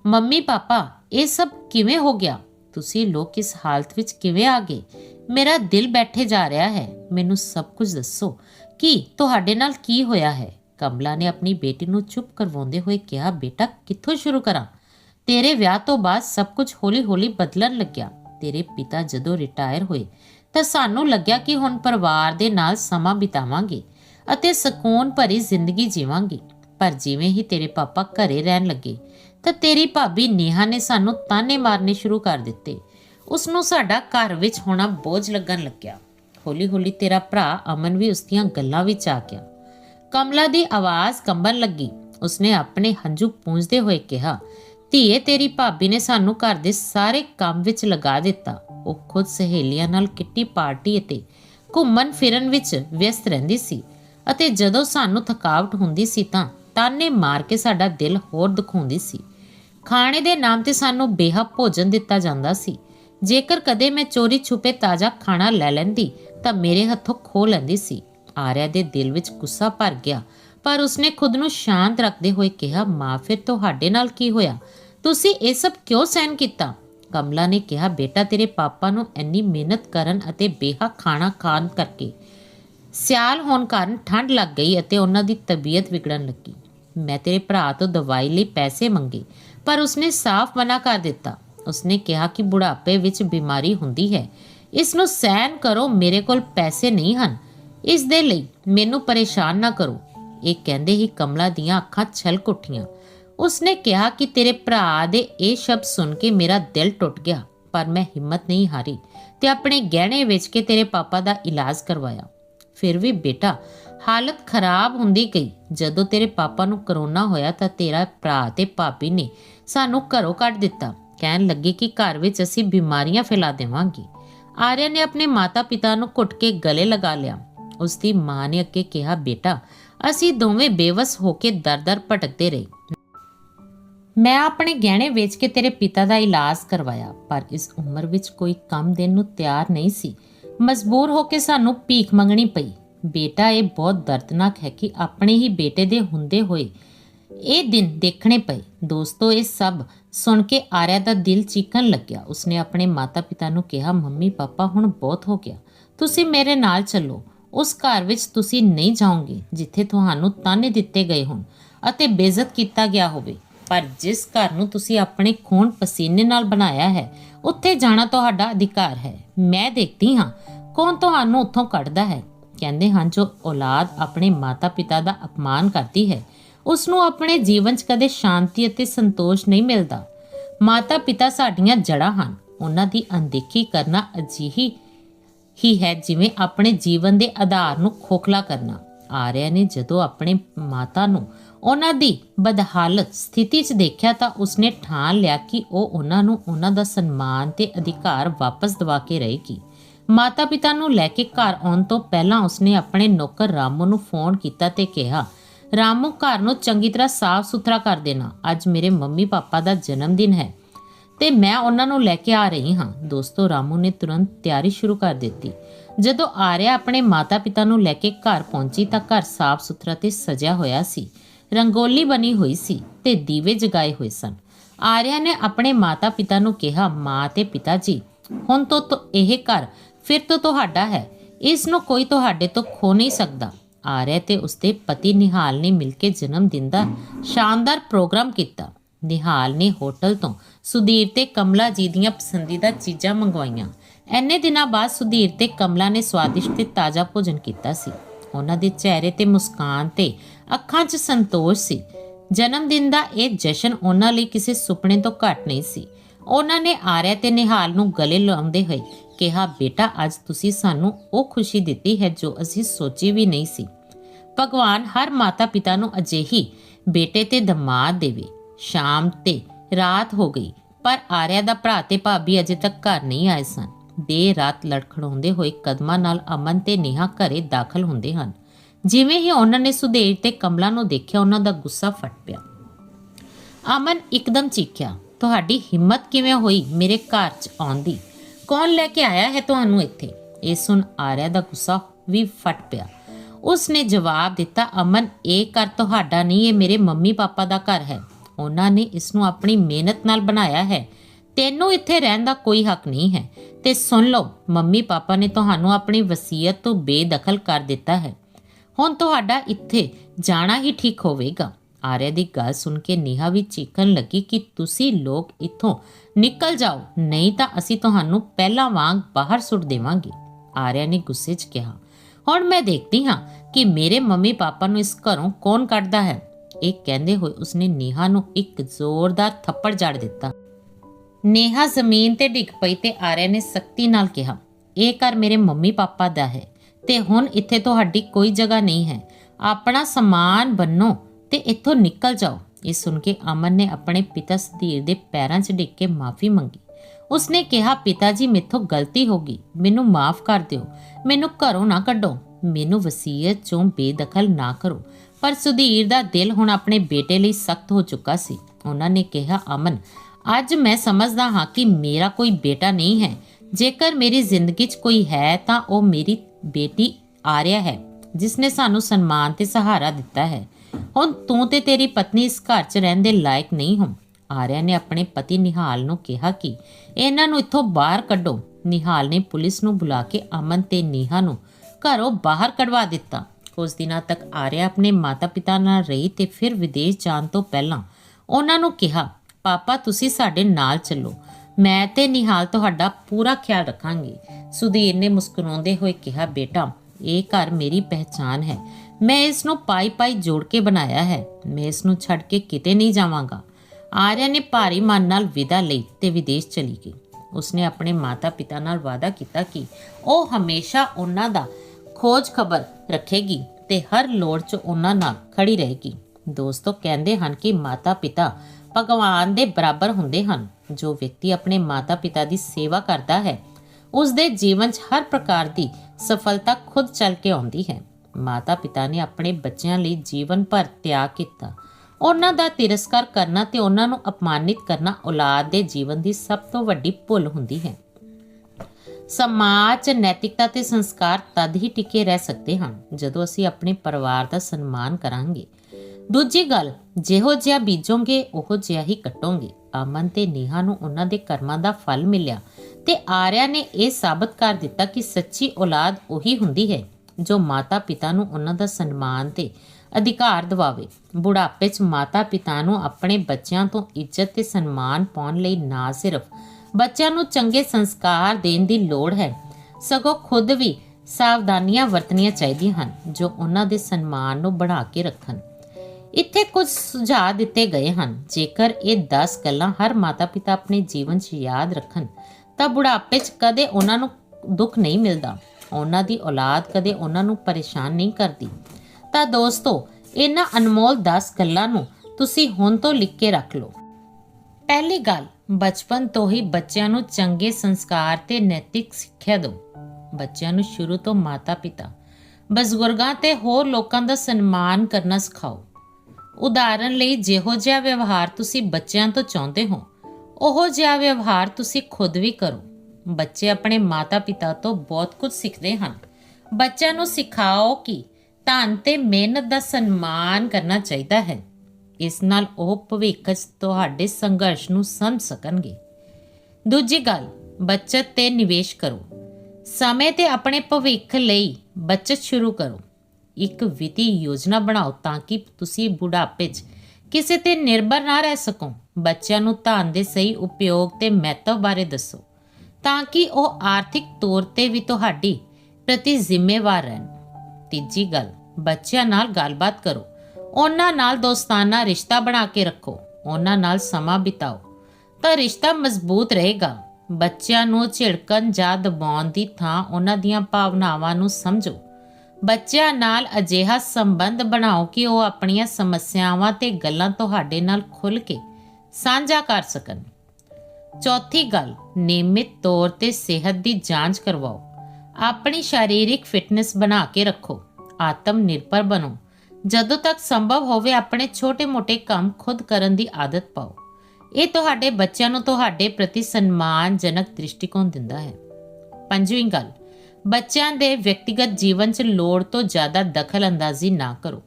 ਮੰਮੀ ਪਾਪਾ ਇਹ ਸਭ ਕਿਵੇਂ ਹੋ ਗਿਆ? ਤੁਸੀਂ ਲੋਕ ਇਸ ਹਾਲਤ ਵਿੱਚ ਕਿਵੇਂ ਆ ਗਏ? ਮੇਰਾ ਦਿਲ ਬੈਠੇ ਜਾ ਰਿਹਾ ਹੈ। ਮੈਨੂੰ ਸਭ ਕੁਝ ਦੱਸੋ ਕਿ ਤੁਹਾਡੇ ਨਾਲ ਕੀ ਹੋਇਆ ਹੈ? ਕਮਲਾ ਨੇ ਆਪਣੀ ਬੇਟੀ ਨੂੰ ਚੁੱਪ ਕਰਵਾਉਂਦੇ ਹੋਏ ਕਿਹਾ, ਬੇਟਾ, ਕਿੱਥੋਂ ਸ਼ੁਰੂ ਕਰਾਂ? ਤੇਰੇ ਵਿਆਹ ਤੋਂ ਬਾਅਦ ਸਭ ਕੁਝ ਹੌਲੀ-ਹੌਲੀ ਬਦਲਣ ਲੱਗਿਆ। ਤੇਰੇ ਪਿਤਾ ਜਦੋਂ ਰਿਟਾਇਰ ਹੋਏ ਤਾਂ ਸਾਨੂੰ ਲੱਗਿਆ ਕਿ ਹੁਣ ਪਰਿਵਾਰ ਦੇ ਨਾਲ ਸਮਾਂ ਬਿਤਾਵਾਂਗੇ ਅਤੇ ਸਕੂਨ ਭਰੀ ਜ਼ਿੰਦਗੀ ਜੀਵਾਂਗੇ। ਪਰ ਜਿਵੇਂ ਹੀ ਤੇਰੇ ਪਾਪਾ ਘਰੇ ਰਹਿਣ ਲੱਗੇ ਤਾਂ ਤੇਰੀ ਭਾਬੀ ਨੇਹਾ ਨੇ ਸਾਨੂੰ ਤਾਨੇ ਮਾਰਨੇ ਸ਼ੁਰੂ ਕਰ ਦਿੱਤੇ। ਉਸ ਨੂੰ ਸਾਡਾ ਘਰ ਵਿੱਚ ਹੋਣਾ ਬੋਝ ਲੱਗਣ ਲੱਗਿਆ। ਹੌਲੀ-ਹੌਲੀ ਤੇਰਾ ਭਰਾ ਅਮਨ ਵੀ ਉਸ ਦੀਆਂ ਗੱਲਾਂ ਵਿੱਚ ਆ ਗਿਆ। ਕਮਲਾ ਦੀ ਆਵਾਜ਼ ਕੰਬਣ ਲੱਗੀ। ਉਸਨੇ ਆਪਣੇ ਹੰਝੂ ਪੂੰਝਦੇ ਹੋਏ ਕਿਹਾ, ਧੀਏ, ਤੇਰੀ ਭਾਬੀ ਨੇ ਸਾਨੂੰ ਘਰ ਦੇ ਸਾਰੇ ਕੰਮ ਵਿੱਚ ਲਗਾ ਦਿੱਤਾ। ਉਹ ਖੁਦ ਸਹੇਲੀਆਂ ਨਾਲ ਕਿੱਟੀ ਪਾਰਟੀ ਅਤੇ ਘੁੰਮਣ ਫਿਰਨ ਵਿੱਚ ਵਿਅਸਤ ਰਹਿੰਦੀ ਸੀ ਅਤੇ ਜਦੋਂ ਸਾਨੂੰ ਥਕਾਵਟ ਹੁੰਦੀ ਸੀ ਤਾਂ ਤਾਨੇ ਮਾਰ ਕੇ ਸਾਡਾ ਦਿਲ ਹੋਰ ਦੁਖਾਉਂਦੀ ਸੀ। ਖਾਣੇ ਦੇ ਨਾਮ ਤੇ ਸਾਨੂੰ ਬੇਹਾ ਭੋਜਨ ਦਿੱਤਾ ਜਾਂਦਾ ਸੀ। ਜੇਕਰ ਕਦੇ ਮੈਂ ਚੋਰੀ ਛੁਪੇ ਤਾਜ਼ਾ ਖਾਣਾ ਲੈ ਲੈਂਦੀ, ਤਾਂ ਮੇਰੇ ਹੱਥੋਂ ਖੋ ਲੈਂਦੀ ਸੀ। ਆਰਿਆ ਦੇ ਦਿਲ ਵਿੱਚ ਗੁੱਸਾ ਭਰ ਗਿਆ, ਪਰ ਉਸਨੇ ਖੁਦ ਨੂੰ ਸ਼ਾਂਤ ਰੱਖਦੇ ਹੋਏ ਕਿਹਾ, ਮਾਂ, ਫਿਰ ਤੁਹਾਡੇ ਨਾਲ ਕੀ ਹੋਇਆ? ਤੁਸੀਂ ਇਹ ਸਭ ਕਿਉਂ ਸਹਿਨ ਕੀਤਾ? ਕਮਲਾ ਨੇ ਕਿਹਾ, ਬੇਟਾ, ਤੇਰੇ ਪਾਪਾ ਨੂੰ ਇੰਨੀ ਮਿਹਨਤ ਕਰਨ ਅਤੇ ਬੇਹਾ ਖਾਣਾ ਖਾਣ ਕਰਕੇ ਸਿਆਲ ਹੋਣ ਕਾਰਨ ਠੰਡ ਲੱਗ ਗਈ ਅਤੇ ਉਹਨਾਂ ਦੀ ਤਬੀਅਤ ਵਿਗੜਨ ਲੱਗੀ। ਮੈਂ ਤੇਰੇ ਭਰਾ ਤੋਂ ਦਵਾਈ ਲਈ ਪੈਸੇ ਮੰਗੇ ਪਰ ਉਸਨੇ ਸਾਫ਼ ਮਨਾ ਕਰ ਦਿੱਤਾ। ਉਸਨੇ ਕਿਹਾ ਕਿ ਬੁਢਾਪੇ ਵਿੱਚ ਬਿਮਾਰੀ ਹੁੰਦੀ ਹੈ। ਇਸ ਨੂੰ ਸਹਿਨ ਕਰੋ, ਮੇਰੇ ਕੋਲ ਪੈਸੇ ਨਹੀਂ ਹਨ। ਇਸ ਦੇ ਲਈ ਮੈਨੂੰ ਪਰੇਸ਼ਾਨ ਨਾ ਕਰੋ। ਇਹ ਕਹਿੰਦੇ ਹੀ ਕਮਲਾ ਦੀਆਂ ਅੱਖਾਂ ਛਲਕ ਉੱਠੀਆਂ। ਉਸਨੇ ਕਿਹਾ ਕਿ ਤੇਰੇ ਭਰਾ ਦੇ ਇਹ ਸ਼ਬਦ ਸੁਣ ਕੇ ਮੇਰਾ ਦਿਲ ਟੁੱਟ ਗਿਆ, ਪਰ ਮੈਂ ਹਿੰਮਤ ਨਹੀਂ ਹਾਰੀ ਤੇ ਆਪਣੇ ਗਹਿਣੇ ਵੇਚ ਕੇ ਤੇਰੇ ਪਾਪਾ ਦਾ ਇਲਾਜ ਕਰਵਾਇਆ। ਫਿਰ ਵੀ ਬੇਟਾ ਹਾਲਤ ਖਰਾਬ ਹੁੰਦੀ ਗਈ। ਜਦੋਂ ਤੇਰੇ ਪਾਪਾ ਨੂੰ ਕਰੋਨਾ ਹੋਇਆ ਤਾਂ ਤੇਰਾ ਭਰਾ ਤੇ ਭਾਬੀ ਨੇ ਸਾਨੂੰ ਘਰੋਂ ਕੱਢ ਦਿੱਤਾ। ਕਹਿਣ ਲੱਗੇ ਕਿ ਘਰ ਵਿੱਚ ਅਸੀਂ ਬਿਮਾਰੀਆਂ ਫੈਲਾ ਦੇਵਾਂਗੇ। ਆਰਿਆ ਨੇ ਆਪਣੇ ਮਾਤਾ-ਪਿਤਾ ਨੂੰ ਘੁੱਟ ਕੇ ਗਲੇ ਲਗਾ ਲਿਆ। ਉਸ ਦੀ ਮਾਂ ਨੇ ਅੱਗੇ ਕਿਹਾ, ਬੇਟਾ, ਅਸੀਂ ਦੋਵੇਂ ਬੇਵਸ ਹੋ ਕੇ ਦਰ-ਦਰ ਭਟਕਦੇ ਰਹੇ। ਮੈਂ ਆਪਣੇ ਗਹਿਣੇ ਵੇਚ ਕੇ ਤੇਰੇ ਪਿਤਾ ਦਾ ਇਲਾਜ ਕਰਵਾਇਆ, ਪਰ ਇਸ ਉਮਰ ਵਿੱਚ ਕੋਈ ਕੰਮ ਦੇਣ ਨੂੰ ਤਿਆਰ ਨਹੀਂ ਸੀ। ਮਜਬੂਰ ਹੋ ਕੇ ਸਾਨੂੰ ਭੀਖ ਮੰਗਣੀ ਪਈ। ਬੇਟਾ, ਇਹ ਬਹੁਤ ਦਰਦਨਾਕ ਹੈ ਕਿ ਆਪਣੇ ਹੀ ਬੇਟੇ ਦੇ ਹੁੰਦੇ ਹੋਏ ਇਹ ਦਿਨ ਦੇਖਣੇ ਪਏ। ਦੋਸਤੋ, ਇਹ ਸਭ ਸੁਣ ਕੇ ਆਰਿਆ ਦਾ ਦਿਲ ਚੀਕਣ ਲੱਗਿਆ। ਉਸਨੇ ਆਪਣੇ ਮਾਤਾ-ਪਿਤਾ ਨੂੰ ਕਿਹਾ, ਮੰਮੀ, ਪਾਪਾ ਹੁਣ ਬਹੁਤ ਹੋ ਗਿਆ। ਤੁਸੀਂ ਮੇਰੇ ਨਾਲ ਚੱਲੋ। ਉਸ ਘਰ ਵਿੱਚ ਤੁਸੀਂ ਨਹੀਂ ਜਾਓਗੇ, ਜਿੱਥੇ ਤੁਹਾਨੂੰ ਤਾਨੇ ਦਿੱਤੇ ਗਏ ਹੋਣ ਅਤੇ ਬੇਇੱਜ਼ਤ ਕੀਤਾ ਗਿਆ ਹੋਵੇ। ਪਰ ਜਿਸ ਘਰ ਨੂੰ ਤੁਸੀਂ ਆਪਣੇ ਖੂਨ ਪਸੀਨੇ ਨਾਲ ਬਣਾਇਆ ਹੈ, ਉੱਥੇ ਜਾਣਾ ਤੁਹਾਡਾ ਅਧਿਕਾਰ ਹੈ। ਮੈਂ ਦੇਖਦੀ ਹਾਂ ਕੌਣ ਤੁਹਾਨੂੰ ਉੱਥੋਂ ਕੱਢਦਾ ਹੈ। ਕਹਿੰਦੇ ਹਨ, ਜੋ ਔਲਾਦ ਆਪਣੇ ਮਾਤਾ-ਪਿਤਾ ਦਾ ਅਪਮਾਨ ਕਰਦੀ ਹੈ ਉਸ ਨੂੰ ਆਪਣੇ ਜੀਵਨ 'ਚ ਕਦੇ ਸ਼ਾਂਤੀ ਅਤੇ ਸੰਤੋਸ਼ ਨਹੀਂ ਮਿਲਦਾ। ਮਾਤਾ-ਪਿਤਾ ਸਾਡੀਆਂ ਜੜ੍ਹਾਂ ਹਨ। ਉਹਨਾਂ ਦੀ ਅਣਦੇਖੀ ਕਰਨਾ ਅਜਿਹੀ ਹੀ ਹੈ ਜਿਵੇਂ ਆਪਣੇ ਜੀਵਨ ਦੇ ਆਧਾਰ ਨੂੰ ਖੋਖਲਾ ਕਰਨਾ। ਆਰਿਆ ਨੇ, ਜਦੋਂ ਆਪਣੇ ਮਾਤਾ ਨੂੰ ਉਹਨਾਂ ਦੀ ਬਦਹਾਲਤ ਸਥਿਤੀ 'ਚ ਦੇਖਿਆ ਤਾਂ ਉਸਨੇ ਠਾਣ ਲਿਆ ਕਿ ਉਹ ਉਹਨਾਂ ਨੂੰ ਉਹਨਾਂ ਦਾ ਸਨਮਾਨ ਤੇ ਅਧਿਕਾਰ ਵਾਪਸ ਦਿਵਾ ਕੇ ਰਹੇਗੀ। ਮਾਤਾ-ਪਿਤਾ ਨੂੰ ਲੈ ਕੇ ਘਰ ਆਉਣ ਤੋਂ ਪਹਿਲਾਂ ਉਸਨੇ ਆਪਣੇ ਨੌਕਰ ਰਾਮੂ ਨੂੰ ਫੋਨ ਕੀਤਾ ਤੇ ਕਿਹਾ, ਰਾਮੂ, ਘਰ ਨੂੰ ਚੰਗੀ ਤਰ੍ਹਾਂ ਸਾਫ਼ ਸੁਥਰਾ ਕਰ ਦੇਣਾ। ਅੱਜ ਮੇਰੇ ਮੰਮੀ ਪਾਪਾ ਦਾ ਜਨਮ ਦਿਨ ਹੈ ਤੇ ਮੈਂ ਉਹਨਾਂ ਨੂੰ ਲੈ ਕੇ ਆ ਰਹੀ ਹਾਂ। ਦੋਸਤੋ, ਰਾਮੂ ਨੇ ਤੁਰੰਤ ਤਿਆਰੀ ਸ਼ੁਰੂ ਕਰ ਦਿੱਤੀ। ਜਦੋਂ ਆਰਿਆ ਆਪਣੇ ਮਾਤਾ-ਪਿਤਾ ਨੂੰ ਲੈ ਕੇ ਘਰ ਪਹੁੰਚੀ ਤਾਂ ਘਰ ਸਾਫ਼ ਸੁਥਰਾ ਤੇ ਸਜਿਆ ਹੋਇਆ ਸੀ। ਰੰਗੋਲੀ ਬਣੀ ਹੋਈ ਸੀ ਤੇ ਦੀਵੇ ਜਗਾਏ ਹੋਏ ਸਨ। ਆਰਿਆ ਨੇ ਆਪਣੇ ਮਾਤਾ-ਪਿਤਾ ਨੂੰ ਕਿਹਾ, ਮਾਂ ਤੇ ਪਿਤਾ ਜੀ, ਹੁਣ ਤੋਂ ਇਹ ਘਰ ਫਿਰ ਤੋਂ ਤੁਹਾਡਾ ਹੈ। ਇਸ ਨੂੰ ਕੋਈ ਤੁਹਾਡੇ ਤੋਂ ਖੋ ਨਹੀਂ ਸਕਦਾ। ਆਰਿਆ ਤੇ ਉਸਦੇ ਪਤੀ ਨਿਹਾਲ ਨੇ ਮਿਲ ਕੇ ਜਨਮ ਦਿਨ ਦਾ ਸ਼ਾਨਦਾਰ ਪ੍ਰੋਗਰਾਮ ਕੀਤਾ। ਨਿਹਾਲ ਨੇ ਹੋਟਲ ਤੋਂ ਸੁਧੀਰ ਤੇ ਕਮਲਾ ਜੀ ਦੀਆਂ ਪਸੰਦੀਦਾ ਚੀਜ਼ਾਂ ਮੰਗਵਾਈਆਂ। ਐਨੇ ਦਿਨਾਂ ਬਾਅਦ ਸੁਧੀਰ ਤੇ ਕਮਲਾ ਨੇ ਸਵਾਦਿਸ਼ਟ ਤੇ ਤਾਜ਼ਾ ਭੋਜਨ ਕੀਤਾ ਸੀ। ਉਹਨਾਂ ਦੇ ਚਿਹਰੇ ਤੇ ਮੁਸਕਾਨ ਤੇ ਅੱਖਾਂ 'ਚ ਸੰਤੋਸ਼ ਸੀ। ਜਨਮ ਦਿਨ ਦਾ ਇਹ ਜਸ਼ਨ ਉਹਨਾਂ ਲਈ ਕਿਸੇ ਸੁਪਨੇ ਤੋਂ ਘੱਟ ਨਹੀਂ ਸੀ। ਉਹਨਾਂ ਨੇ ਆਰਿਆ ਤੇ ਨਿਹਾਲ ਨੂੰ ਗਲੇ ਲਾਉਂਦੇ ਹੋਏ ਕਿਹਾ, ਬੇਟਾ, ਅੱਜ ਤੁਸੀਂ ਸਾਨੂੰ ਉਹ ਖੁਸ਼ੀ ਦਿੱਤੀ ਹੈ ਜੋ ਅਸੀਂ ਸੋਚੀ ਵੀ ਨਹੀਂ ਸੀ। ਭਗਵਾਨ ਹਰ ਮਾਤਾ ਪਿਤਾ ਨੂੰ ਅਜਿਹੀ ਬੇਟੇ ਤੇ ਦਮਾਦ ਦੇਵੇ। ਸ਼ਾਮ ਤੇ ਰਾਤ ਹੋ ਗਈ, ਪਰ ਆਰਿਆ ਦਾ ਭਰਾ ਤੇ ਭਾਬੀ ਅਜੇ ਤੱਕ ਘਰ ਨਹੀਂ ਆਏ ਸਨ। ਦੇਰ ਰਾਤ ਲੜਖੜਾਉਂਦੇ ਹੋਏ ਕਦਮਾਂ ਨਾਲ ਅਮਨ ਤੇ ਨੇਹਾ ਘਰੇ ਦਾਖਲ ਹੁੰਦੇ ਹਨ। ਜਿਵੇਂ ਹੀ ਉਹਨਾਂ ਨੇ ਸੁਦੇਵ ਤੇ ਕਮਲਾ ਨੂੰ ਦੇਖਿਆ, ਉਹਨਾਂ ਦਾ ਗੁੱਸਾ ਫਟ ਪਿਆ। ਅਮਨ ਇੱਕਦਮ ਚੀਖਿਆ, ਤੁਹਾਡੀ ਹਿੰਮਤ ਕਿਵੇਂ ਹੋਈ ਮੇਰੇ ਘਰ 'ਚ ਆਉਣ ਦੀ? ਕੌਣ ਲੈ ਕੇ ਆਇਆ ਹੈ ਤੁਹਾਨੂੰ ਇੱਥੇ? ਇਹ ਸੁਣ ਆਰਿਆ ਦਾ ਗੁੱਸਾ ਵੀ ਫਟ ਪਿਆ। ਉਸਨੇ ਜਵਾਬ ਦਿੱਤਾ, ਅਮਨ, ਇਹ ਘਰ ਤੁਹਾਡਾ ਨਹੀਂ, ਇਹ ਮੇਰੇ ਮੰਮੀ ਪਾਪਾ ਦਾ ਘਰ ਹੈ। ਉਹਨਾਂ ਨੇ ਇਸ ਨੂੰ ਆਪਣੀ ਮਿਹਨਤ ਨਾਲ ਬਣਾਇਆ ਹੈ। ਤੈਨੂੰ ਇੱਥੇ ਰਹਿਣ ਦਾ ਕੋਈ ਹੱਕ ਨਹੀਂ ਹੈ। ਤੇ ਸੁਣ ਲਓ, ਮੰਮੀ ਪਾਪਾ ਨੇ ਤੁਹਾਨੂੰ ਆਪਣੀ ਵਸੀਅਤ ਤੋਂ ਬੇਦਖਲ ਕਰ ਦਿੱਤਾ ਹੈ। ਹੁਣ ਤੁਹਾਡਾ ਇੱਥੇ ਜਾਣਾ ਹੀ ਠੀਕ ਹੋਵੇਗਾ। ਆਰਿਆ ਦੀ ਗੱਲ ਸੁਣ ਕੇ ਨੇਹਾ ਵੀ ਚੀਕਣ ਲੱਗੀ ਕਿ ਤੁਸੀਂ ਲੋਕ ਇੱਥੋਂ ਨਿਕਲ ਜਾਓ, ਨਹੀਂ ਤਾਂ ਅਸੀਂ ਤੁਹਾਨੂੰ ਪਹਿਲਾਂ ਵਾਂਗ ਬਾਹਰ ਸੁੱਟ ਦੇਵਾਂਗੇ। ਆਰਿਆ ਨੇ ਗੁੱਸੇ 'ਚ ਕਿਹਾ, ਹੁਣ ਮੈਂ ਦੇਖਦੀ ਹਾਂ ਕਿ ਮੇਰੇ ਮੰਮੀ ਪਾਪਾ ਨੂੰ ਇਸ ਘਰੋਂ ਕੌਣ ਕੱਢਦਾ ਹੈ। ਇਹ ਕਹਿੰਦੇ ਹੋਏ ਉਸਨੇ ਨੇਹਾ ਨੂੰ ਇੱਕ ਜ਼ੋਰਦਾਰ ਥੱਪੜ ਜੜ ਦਿੱਤਾ। ਨੇਹਾ ਜ਼ਮੀਨ ਤੇ ਡਿੱਗ ਪਈ ਤੇ ਆਰਿਆ ਨੇ ਸਖਤੀ ਨਾਲ ਕਿਹਾ, ਇਹ ਘਰ ਮੇਰੇ ਮੰਮੀ ਪਾਪਾ ਦਾ ਹੈ ਤੇ ਹੁਣ ਇੱਥੇ ਤੁਹਾਡੀ ਕੋਈ ਜਗ੍ਹਾ ਨਹੀਂ ਹੈ। ਆਪਣਾ ਸਮਾਨ ਬੰਨੋ। ਤੇ ਇੱਥੋਂ ਨਿਕਲ ਜਾਓ। ਇਹ ਸੁਣ ਕੇ ਅਮਨ ਨੇ ਆਪਣੇ ਪਿਤਾ ਸੁਧੀਰ ਦੇ ਪੈਰਾਂ 'ਚ ਡਿੱਗ ਕੇ ਮਾਫੀ ਮੰਗੀ। ਉਸਨੇ ਕਿਹਾ, ਪਿਤਾ ਜੀ, ਮੇਥੋਂ ਗਲਤੀ ਹੋ ਗਈ। ਮੈਨੂੰ ਮਾਫ ਕਰ ਦਿਓ। ਮੈਨੂੰ ਘਰੋਂ ਨਾ ਕੱਢੋ। ਮੈਨੂੰ ਵਸੀਅਤ ਚੋਂ ਬੇਦਖਲ ਨਾ ਕਰੋ। ਪਰ ਸੁਧੀਰ ਦਾ ਦਿਲ ਹੁਣ ਆਪਣੇ ਬੇਟੇ ਲਈ ਸਖਤ ਹੋ ਚੁੱਕਾ ਸੀ। ਉਹਨਾਂ ਨੇ ਕਿਹਾ, ਅਮਨ, ਅੱਜ ਮੈਂ ਸਮਝਦਾ ਹਾਂ ਕਿ ਮੇਰਾ ਕੋਈ ਬੇਟਾ ਨਹੀਂ ਹੈ। ਜੇਕਰ ਮੇਰੀ ਜ਼ਿੰਦਗੀ 'ਚ ਕੋਈ ਹੈ, ਤਾਂ ਉਹ ਮੇਰੀ ਬੇਟੀ ਆਰਿਆ ਹੈ, ਜਿਸ ਨੇ ਸਾਨੂੰ ਸਨਮਾਨ ਤੇ ਸਹਾਰਾ ਦਿੱਤਾ ਹੈ। ਹੁਣ ਤੂੰ ਤੇ ਤੇਰੀ ਪਤਨੀ ਇਸ ਘਰ 'ਚ ਰਹਿਣ ਦੇ ਲਾਇਕ ਨਹੀਂ ਹੋ। ਆਰਿਆ ਨੇ ਆਪਣੇ ਪਤੀ ਨਿਹਾਲ ਨੂੰ ਕਿਹਾ ਕਿ ਇਹਨਾਂ ਨੂੰ ਇੱਥੋਂ ਬਾਹਰ ਕੱਢੋ। ਨਿਹਾਲ ਨੇ ਪੁਲਿਸ ਨੂੰ ਬੁਲਾ ਕੇ ਅਮਨ ਤੇ ਨੀਹਾ ਨੂੰ ਘਰੋਂ ਬਾਹਰ ਕਢਵਾ ਦਿੱਤਾ। ਕੁਝ ਦਿਨਾਂ ਤੱਕ ਆਰਿਆ ਆਪਣੇ ਮਾਤਾ-ਪਿਤਾ ਨਾਲ ਰਹੀ ਤੇ ਫਿਰ ਵਿਦੇਸ਼ ਜਾਣ ਤੋਂ ਪਹਿਲਾਂ ਉਹਨਾਂ ਨੂੰ ਕਿਹਾ, ਪਾਪਾ, ਤੁਸੀਂ ਸਾਡੇ ਨਾਲ ਚੱਲੋ। ਮੈਂ ਤੇ ਨਿਹਾਲ ਤੁਹਾਡਾ ਪੂਰਾ ਖਿਆਲ ਰੱਖਾਂਗੇ। ਸੁਧੀਰ ਨੇ ਮੁਸਕਰਾਉਂਦੇ ਹੋਏ ਕਿਹਾ, ਬੇਟਾ, ਇਹ ਘਰ ਮੇਰੀ ਪਹਿਚਾਨ ਹੈ। ਮੈਂ ਇਸ ਨੂੰ ਪਾਈ ਪਾਈ ਜੋੜ ਕੇ ਬਣਾਇਆ ਹੈ। ਮੈਂ ਇਸ ਨੂੰ ਛੱਡ ਕੇ ਕਿਤੇ ਨਹੀਂ ਜਾਵਾਂਗਾ। ਆਰਿਆ ਨੇ ਭਾਰੀ ਮਨ ਨਾਲ ਵਿਦਾ ਲਈ ਤੇ ਵਿਦੇਸ਼ ਚਲੀ ਗਈ। ਉਸਨੇ ਆਪਣੇ ਮਾਤਾ-ਪਿਤਾ ਨਾਲ ਵਾਅਦਾ ਕੀਤਾ ਕਿ ਉਹ ਹਮੇਸ਼ਾ ਉਹਨਾਂ ਦਾ ਖੋਜ ਖਬਰ ਰੱਖੇਗੀ ਤੇ ਹਰ ਲੋੜ 'ਚ ਉਹਨਾਂ ਨਾਲ ਖੜੀ ਰਹੇਗੀ। ਦੋਸਤੋ ਕਹਿੰਦੇ ਹਨ ਕਿ ਮਾਤਾ-ਪਿਤਾ ਭਗਵਾਨ ਦੇ ਬਰਾਬਰ ਹੁੰਦੇ ਹਨ। ਜੋ ਵਿਅਕਤੀ ਆਪਣੇ ਮਾਤਾ-ਪਿਤਾ ਦੀ ਸੇਵਾ ਕਰਦਾ ਹੈ ਉਸ ਦੇ ਜੀਵਨ 'ਚ ਹਰ ਪ੍ਰਕਾਰ ਦੀ ਸਫਲਤਾ ਖੁਦ ਚੱਲ ਕੇ ਆਉਂਦੀ ਹੈ। ਮਾਤਾ-ਪਿਤਾ ਨੇ ਆਪਣੇ ਬੱਚਿਆਂ ਲਈ ਜੀਵਨ ਭਰ ਤਿਆਗ ਕੀਤਾ। ਉਹਨਾਂ ਦਾ ਤਿਰਸਕਾਰ ਕਰਨਾ ਤੇ ਉਹਨਾਂ ਨੂੰ ਅਪਮਾਨਿਤ ਕਰਨਾ ਔਲਾਦ ਦੇ ਜੀਵਨ ਦੀ ਸਭ ਤੋਂ ਵੱਡੀ ਭੁੱਲ ਹੁੰਦੀ ਹੈ। ਸਮਾਜ, ਨੈਤਿਕਤਾ ਤੇ ਸੰਸਕਾਰ ਤਦ ਹੀ ਟਿਕੇ ਰਹਿ ਸਕਦੇ ਹਨ, ਜਦੋਂ ਅਸੀਂ ਆਪਣੇ ਪਰਿਵਾਰ ਦਾ ਸਨਮਾਨ ਕਰਾਂਗੇ। ਦੂਜੀ ਗੱਲ, ਜਿਹੋ ਜਿਹਾ ਬੀਜੋਗੇ, ਉਹੋ ਜਿਹਾ ਹੀ ਕੱਟੋਗੇ। ਅਮਨ ਤੇ ਨੇਹਾ ਨੂੰ ਉਹਨਾਂ ਦੇ ਕਰਮਾਂ ਦਾ ਫਲ ਮਿਲਿਆ ਤੇ ਆਰਿਆ ਨੇ ਇਹ ਸਾਬਤ ਕਰ ਦਿੱਤਾ ਕਿ ਸੱਚੀ ਔਲਾਦ ਉਹੀ ਹੁੰਦੀ ਹੈ। ਜੋ ਮਾਤਾ ਪਿਤਾ ਨੂੰ ਉਹਨਾਂ ਦਾ ਸਨਮਾਨ ਤੇ ਅਧਿਕਾਰ ਦਿਵਾਵੇ। ਬੁਢਾਪੇ 'ਚ ਮਾਤਾ ਪਿਤਾ ਨੂੰ ਆਪਣੇ ਬੱਚਿਆਂ ਤੋਂ ਇੱਜ਼ਤ ਤੇ ਸਨਮਾਨ ਪਾਉਣ ਲਈ ਨਾ ਸਿਰਫ ਬੱਚਿਆਂ ਨੂੰ ਚੰਗੇ ਸੰਸਕਾਰ ਦੇਣ ਦੀ ਲੋੜ ਹੈ, ਸਗੋਂ ਖੁਦ ਵੀ ਸਾਵਧਾਨੀਆਂ ਵਰਤਣੀਆਂ ਚਾਹੀਦੀਆਂ ਹਨ ਜੋ ਉਹਨਾਂ ਦੇ ਸਨਮਾਨ ਨੂੰ ਬਣਾ ਕੇ ਰੱਖਣ। ਇੱਥੇ ਕੁਝ ਸੁਝਾਅ ਦਿੱਤੇ ਗਏ ਹਨ। ਜੇਕਰ ਇਹ 10 ਗੱਲਾਂ ਹਰ ਮਾਤਾ-ਪਿਤਾ ਆਪਣੇ ਜੀਵਨ 'ਚ ਯਾਦ ਰੱਖਣ, ਤਾਂ ਬੁਢਾਪੇ 'ਚ ਕਦੇ ਉਹਨਾਂ ਨੂੰ ਦੁੱਖ ਨਹੀਂ ਮਿਲਦਾ। ਉਹਨਾਂ ਦੀ ਔਲਾਦ ਕਦੇ ਉਹਨਾਂ ਨੂੰ ਪਰੇਸ਼ਾਨ ਨਹੀਂ ਕਰਦੀ। ਤਾਂ ਦੋਸਤੋ, ਇਹਨਾਂ ਅਨਮੋਲ 10 ਗੱਲਾਂ ਨੂੰ ਤੁਸੀਂ ਹੁਣ ਤੋਂ ਲਿਖ ਕੇ ਰੱਖ ਲਓ। ਪਹਿਲੀ ਗੱਲ, ਬਚਪਨ ਤੋਂ ਹੀ ਬੱਚਿਆਂ ਨੂੰ ਚੰਗੇ ਸੰਸਕਾਰ ਤੇ ਨੈਤਿਕ ਸਿੱਖਿਆ ਦਿਓ। ਬੱਚਿਆਂ ਨੂੰ ਸ਼ੁਰੂ ਤੋਂ ਮਾਤਾ-ਪਿਤਾ, ਬਜ਼ੁਰਗਾਂ ਤੇ ਹੋਰ ਲੋਕਾਂ ਦਾ ਸਨਮਾਨ ਕਰਨਾ ਸਿਖਾਓ। ਉਦਾਹਰਨ ਲਈ, ਜਿਹੋ ਜਿਹਾ ਵਿਵਹਾਰ ਤੁਸੀਂ ਬੱਚਿਆਂ ਤੋਂ ਚਾਹੁੰਦੇ ਹੋ, ਉਹੋ ਜਿਹਾ ਵਿਵਹਾਰ ਤੁਸੀਂ ਖੁਦ ਵੀ ਕਰੋ। ਬੱਚੇ ਆਪਣੇ ਮਾਤਾ-ਪਿਤਾ ਤੋਂ ਬਹੁਤ ਕੁਝ ਸਿੱਖਦੇ ਹਨ। ਬੱਚਿਆਂ ਨੂੰ ਸਿਖਾਓ ਕਿ ਧਨ ਤੇ ਮਿਹਨਤ ਦਾ ਸਨਮਾਨ ਕਰਨਾ ਚਾਹੀਦਾ ਹੈ। ਇਸ ਨਾਲ ਉਹ ਭਵਿੱਖ 'ਚ ਤੁਹਾਡੇ ਸੰਘਰਸ਼ ਨੂੰ ਸਮਝ ਸਕਣਗੇ। ਦੂਜੀ ਗੱਲ, ਬੱਚਤ ਤੇ ਨਿਵੇਸ਼ ਕਰੋ। ਸਮੇਂ ਤੇ ਆਪਣੇ ਭਵਿੱਖ ਲਈ ਬਚਤ ਸ਼ੁਰੂ ਕਰੋ। ਇੱਕ ਵਿੱਤੀ ਯੋਜਨਾ ਬਣਾਓ ਤਾਂ ਕਿ ਤੁਸੀਂ ਬੁਢਾਪੇ 'ਚ ਕਿਸੇ ਤੇ ਨਿਰਭਰ ਨਾ ਰਹਿ ਸਕੋ। ਬੱਚਿਆਂ ਨੂੰ ਧਨ ਦੇ ਸਹੀ ਉਪਯੋਗ ਤੇ ਮਹੱਤਵ ਬਾਰੇ ਦੱਸੋ। ਤਾਂ ਕਿ ਉਹ ਆਰਥਿਕ ਤੌਰ ਤੇ ਵੀ ਤੁਹਾਡੀ ਪ੍ਰਤੀ ਜ਼ਿੰਮੇਵਾਰ ਰਹਿਣ। ਤੀਜੀ ਗੱਲ, ਬੱਚਿਆਂ ਨਾਲ ਗੱਲਬਾਤ ਕਰੋ। ਉਹਨਾਂ ਨਾਲ ਦੋਸਤਾਨਾ ਰਿਸ਼ਤਾ ਬਣਾ ਕੇ ਰੱਖੋ। ਉਹਨਾਂ ਨਾਲ ਸਮਾਂ ਬਿਤਾਓ। ਤਾਂ ਰਿਸ਼ਤਾ ਮਜ਼ਬੂਤ ਰਹੇਗਾ। ਬੱਚਿਆਂ ਨੂੰ ਝਿੜਕਣ ਜਾਂ ਦਬਾਉਣ ਦੀ ਥਾਂ ਉਹਨਾਂ ਦੀਆਂ ਭਾਵਨਾਵਾਂ ਨੂੰ ਸਮਝੋ। ਬੱਚਿਆਂ ਨਾਲ ਅਜਿਹਾ ਸੰਬੰਧ ਬਣਾਓ ਕਿ ਉਹ ਆਪਣੀਆਂ ਸਮੱਸਿਆਵਾਂ ਤੇ ਗੱਲਾਂ ਤੁਹਾਡੇ ਨਾਲ ਖੁੱਲ੍ਹ ਕੇ ਸਾਂਝਾ ਕਰ ਸਕਣ। ਚੌਥੀ ਗੱਲ, ਨਿਯਮਿਤ ਤੌਰ ਤੇ ਸਿਹਤ ਦੀ ਜਾਂਚ ਕਰਵਾਓ। ਆਪਣੀ ਸਰੀਰਕ ਫਿਟਨੈਸ ਬਣਾ ਕੇ ਰੱਖੋ। ਆਤਮ ਨਿਰਭਰ ਬਣੋ। ਜਦੋਂ ਤੱਕ ਸੰਭਵ ਹੋਵੇ, ਆਪਣੇ ਛੋਟੇ-ਮੋਟੇ ਕੰਮ ਖੁਦ ਕਰਨ ਦੀ ਆਦਤ ਪਾਓ। ਇਹ ਤੁਹਾਡੇ ਬੱਚਿਆਂ ਨੂੰ ਤੁਹਾਡੇ ਪ੍ਰਤੀ ਸਨਮਾਨਜਨਕ ਦ੍ਰਿਸ਼ਟੀਕੋਣ ਦਿੰਦਾ ਹੈ। ਪੰਜਵੀਂ ਗੱਲ, ਬੱਚਿਆਂ ਦੇ ਵਿਅਕਤੀਗਤ ਜੀਵਨ 'ਚ ਲੋੜ ਤੋਂ ਜ਼ਿਆਦਾ ਦਖਲ ਅੰਦਾਜ਼ੀ ਨਾ ਕਰੋ।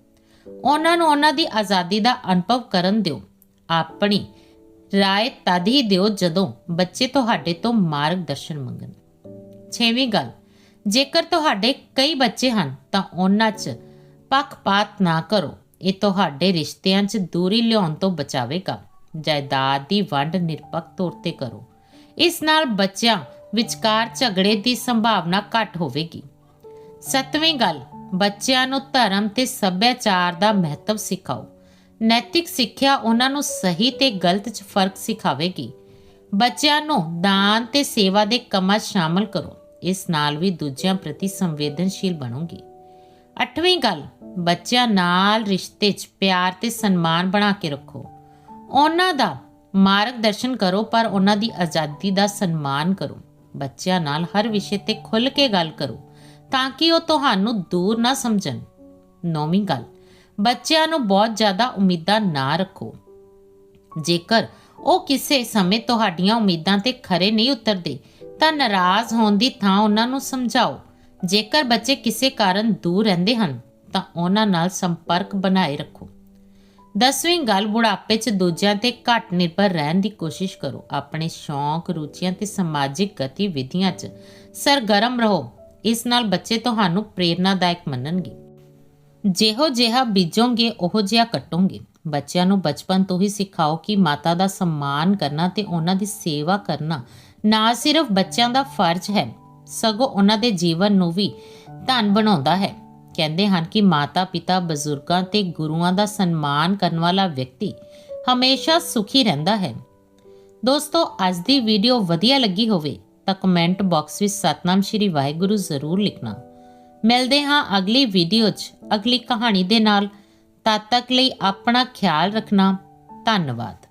ਉਹਨਾਂ ਨੂੰ ਉਹਨਾਂ ਦੀ ਆਜ਼ਾਦੀ ਦਾ ਅਨੁਭਵ ਕਰਨ ਦਿਓ। ਆਪਣੀ ਰਾਏ ਤਦ ਹੀ ਦਿਓ ਜਦੋਂ ਬੱਚੇ ਤੁਹਾਡੇ ਤੋਂ ਮਾਰਗਦਰਸ਼ਨ ਮੰਗਣ। ਛੇਵੀਂ ਗੱਲ, ਜੇਕਰ ਤੁਹਾਡੇ ਕਈ ਬੱਚੇ ਹਨ ਤਾਂ ਉਹਨਾਂ 'ਚ ਪੱਖਪਾਤ ਨਾ ਕਰੋ। ਇਹ ਤੁਹਾਡੇ ਰਿਸ਼ਤਿਆਂ 'ਚ ਦੂਰੀ ਲਿਆਉਣ ਤੋਂ ਬਚਾਵੇਗਾ। ਜਾਇਦਾਦ ਦੀ ਵੰਡ ਨਿਰਪੱਖ ਤੌਰ ਤੇ ਕਰੋ। ਇਸ ਨਾਲ ਬੱਚਿਆਂ ਵਿਚਕਾਰ ਝਗੜੇ ਦੀ ਸੰਭਾਵਨਾ ਘੱਟ ਹੋਵੇਗੀ। ਸੱਤਵੀਂ ਗੱਲ, ਬੱਚਿਆਂ ਨੂੰ ਧਰਮ ਤੇ ਸੱਭਿਆਚਾਰ ਦਾ ਮਹੱਤਵ ਸਿਖਾਓ। ਨੈਤਿਕ ਸਿੱਖਿਆ ਉਹਨਾਂ ਨੂੰ ਸਹੀ ਤੇ ਗਲਤ 'ਚ ਫ਼ਰਕ ਸਿਖਾਵੇਗੀ। ਬੱਚਿਆਂ ਨੂੰ ਦਾਨ ਤੇ ਸੇਵਾ ਦੇ ਕੰਮਾਂ 'ਚ ਸ਼ਾਮਲ ਕਰੋ। ਇਸ ਨਾਲ ਵੀ ਦੂਜਿਆਂ ਪ੍ਰਤੀ ਸੰਵੇਦਨਸ਼ੀਲ ਬਣੋਗੇ। ਅੱਠਵੀਂ ਗੱਲ, ਬੱਚਿਆਂ ਨਾਲ ਰਿਸ਼ਤੇ 'ਚ ਪਿਆਰ ਤੇ ਸਨਮਾਨ ਬਣਾ ਕੇ ਰੱਖੋ। ਉਹਨਾਂ ਦਾ ਮਾਰਗਦਰਸ਼ਨ ਕਰੋ, ਪਰ ਉਹਨਾਂ ਦੀ ਆਜ਼ਾਦੀ ਦਾ ਸਨਮਾਨ ਕਰੋ। ਬੱਚਿਆਂ ਨਾਲ ਹਰ ਵਿਸ਼ੇ ਤੇ ਖੁੱਲ੍ਹ ਕੇ ਗੱਲ ਕਰੋ, ਤਾਂ ਕਿ ਉਹ ਤੁਹਾਨੂੰ ਦੂਰ ਨਾ ਸਮਝਣ। ਨੌਵੀਂ ਗੱਲ ਬੱਚਿਆਂ ਨੂੰ ਬਹੁਤ ਜ਼ਿਆਦਾ ਉਮੀਦਾਂ ਨਾ ਰੱਖੋ। ਜੇਕਰ ਉਹ ਕਿਸੇ ਸਮੇਂ ਤੁਹਾਡੀਆਂ ਉਮੀਦਾਂ ਤੇ ਖਰੇ ਨਹੀਂ ਉਤਰਦੇ, ਤਾਂ ਨਾਰਾਜ਼ ਹੋਣ ਦੀ ਥਾਂ ਉਹਨਾਂ ਨੂੰ ਸਮਝਾਓ। ਜੇਕਰ ਬੱਚੇ ਕਿਸੇ ਕਾਰਨ ਦੂਰ ਰਹਿੰਦੇ ਹਨ, ਤਾਂ ਉਹਨਾਂ ਨਾਲ ਸੰਪਰਕ ਬਣਾਏ ਰੱਖੋ। ਦਸਵੀਂ ਗੱਲ, ਬੁਢਾਪੇ 'ਚ ਦੂਜਿਆਂ ਤੇ ਘੱਟ ਨਿਰਭਰ ਰਹਿਣ ਦੀ ਕੋਸ਼ਿਸ਼ ਕਰੋ। ਆਪਣੇ ਸ਼ੌਂਕ, ਰੁਚੀਆਂ ਤੇ ਸਮਾਜਿਕ ਗਤੀਵਿਧੀਆਂ 'ਚ ਸਰਗਰਮ ਰਹੋ। ਇਸ ਨਾਲ ਬੱਚੇ ਤੁਹਾਨੂੰ ਪ੍ਰੇਰਨਾਦਾਇਕ ਮੰਨਣਗੇ। ਜਿਹੋ ਜਿਹਾ ਬੀਜੋਗੇ, ਉਹੋ ਜਿਹਾ ਕੱਟੋਗੇ। ਬੱਚਿਆਂ ਨੂੰ ਬਚਪਨ ਤੋਂ ਹੀ ਸਿਖਾਓ ਕਿ ਮਾਤਾ ਦਾ ਸਨਮਾਨ ਕਰਨਾ ਤੇ ਉਹਨਾਂ ਦੀ ਸੇਵਾ ਕਰਨਾ ਨਾ ਸਿਰਫ ਬੱਚਿਆਂ ਦਾ ਫਰਜ਼ ਹੈ, ਸਗੋਂ ਉਹਨਾਂ ਦੇ ਜੀਵਨ ਨੂੰ ਵੀ ਧਨ ਬਣਾਉਂਦਾ ਹੈ। ਕਹਿੰਦੇ ਹਨ ਕਿ ਮਾਤਾ, ਪਿਤਾ, ਬਜ਼ੁਰਗਾਂ ਤੇ ਗੁਰੂਆਂ ਦਾ ਸਨਮਾਨ ਕਰਨ ਵਾਲਾ ਵਿਅਕਤੀ ਹਮੇਸ਼ਾ ਸੁਖੀ ਰਹਿੰਦਾ ਹੈ। ਦੋਸਤੋ, ਅੱਜ ਦੀ ਵੀਡੀਓ ਵਧੀਆ ਲੱਗੀ ਹੋਵੇ ਤਾਂ ਕਮੈਂਟ ਬਾਕਸ ਵਿੱਚ ਸਤਨਾਮ ਸ਼੍ਰੀ ਵਾਹਿਗੁਰੂ ਜ਼ਰੂਰ ਲਿਖਣਾ। ਮਿਲਦੇ ਹਾਂ ਅਗਲੀ ਵੀਡੀਓ 'ਚ। ਅਗਲੀ ਕਹਾਣੀ ਦੇ ਨਾਲ। ਤਦ ਤੱਕ ਲਈ ਆਪਣਾ ਖਿਆਲ ਰੱਖਣਾ। ਧੰਨਵਾਦ।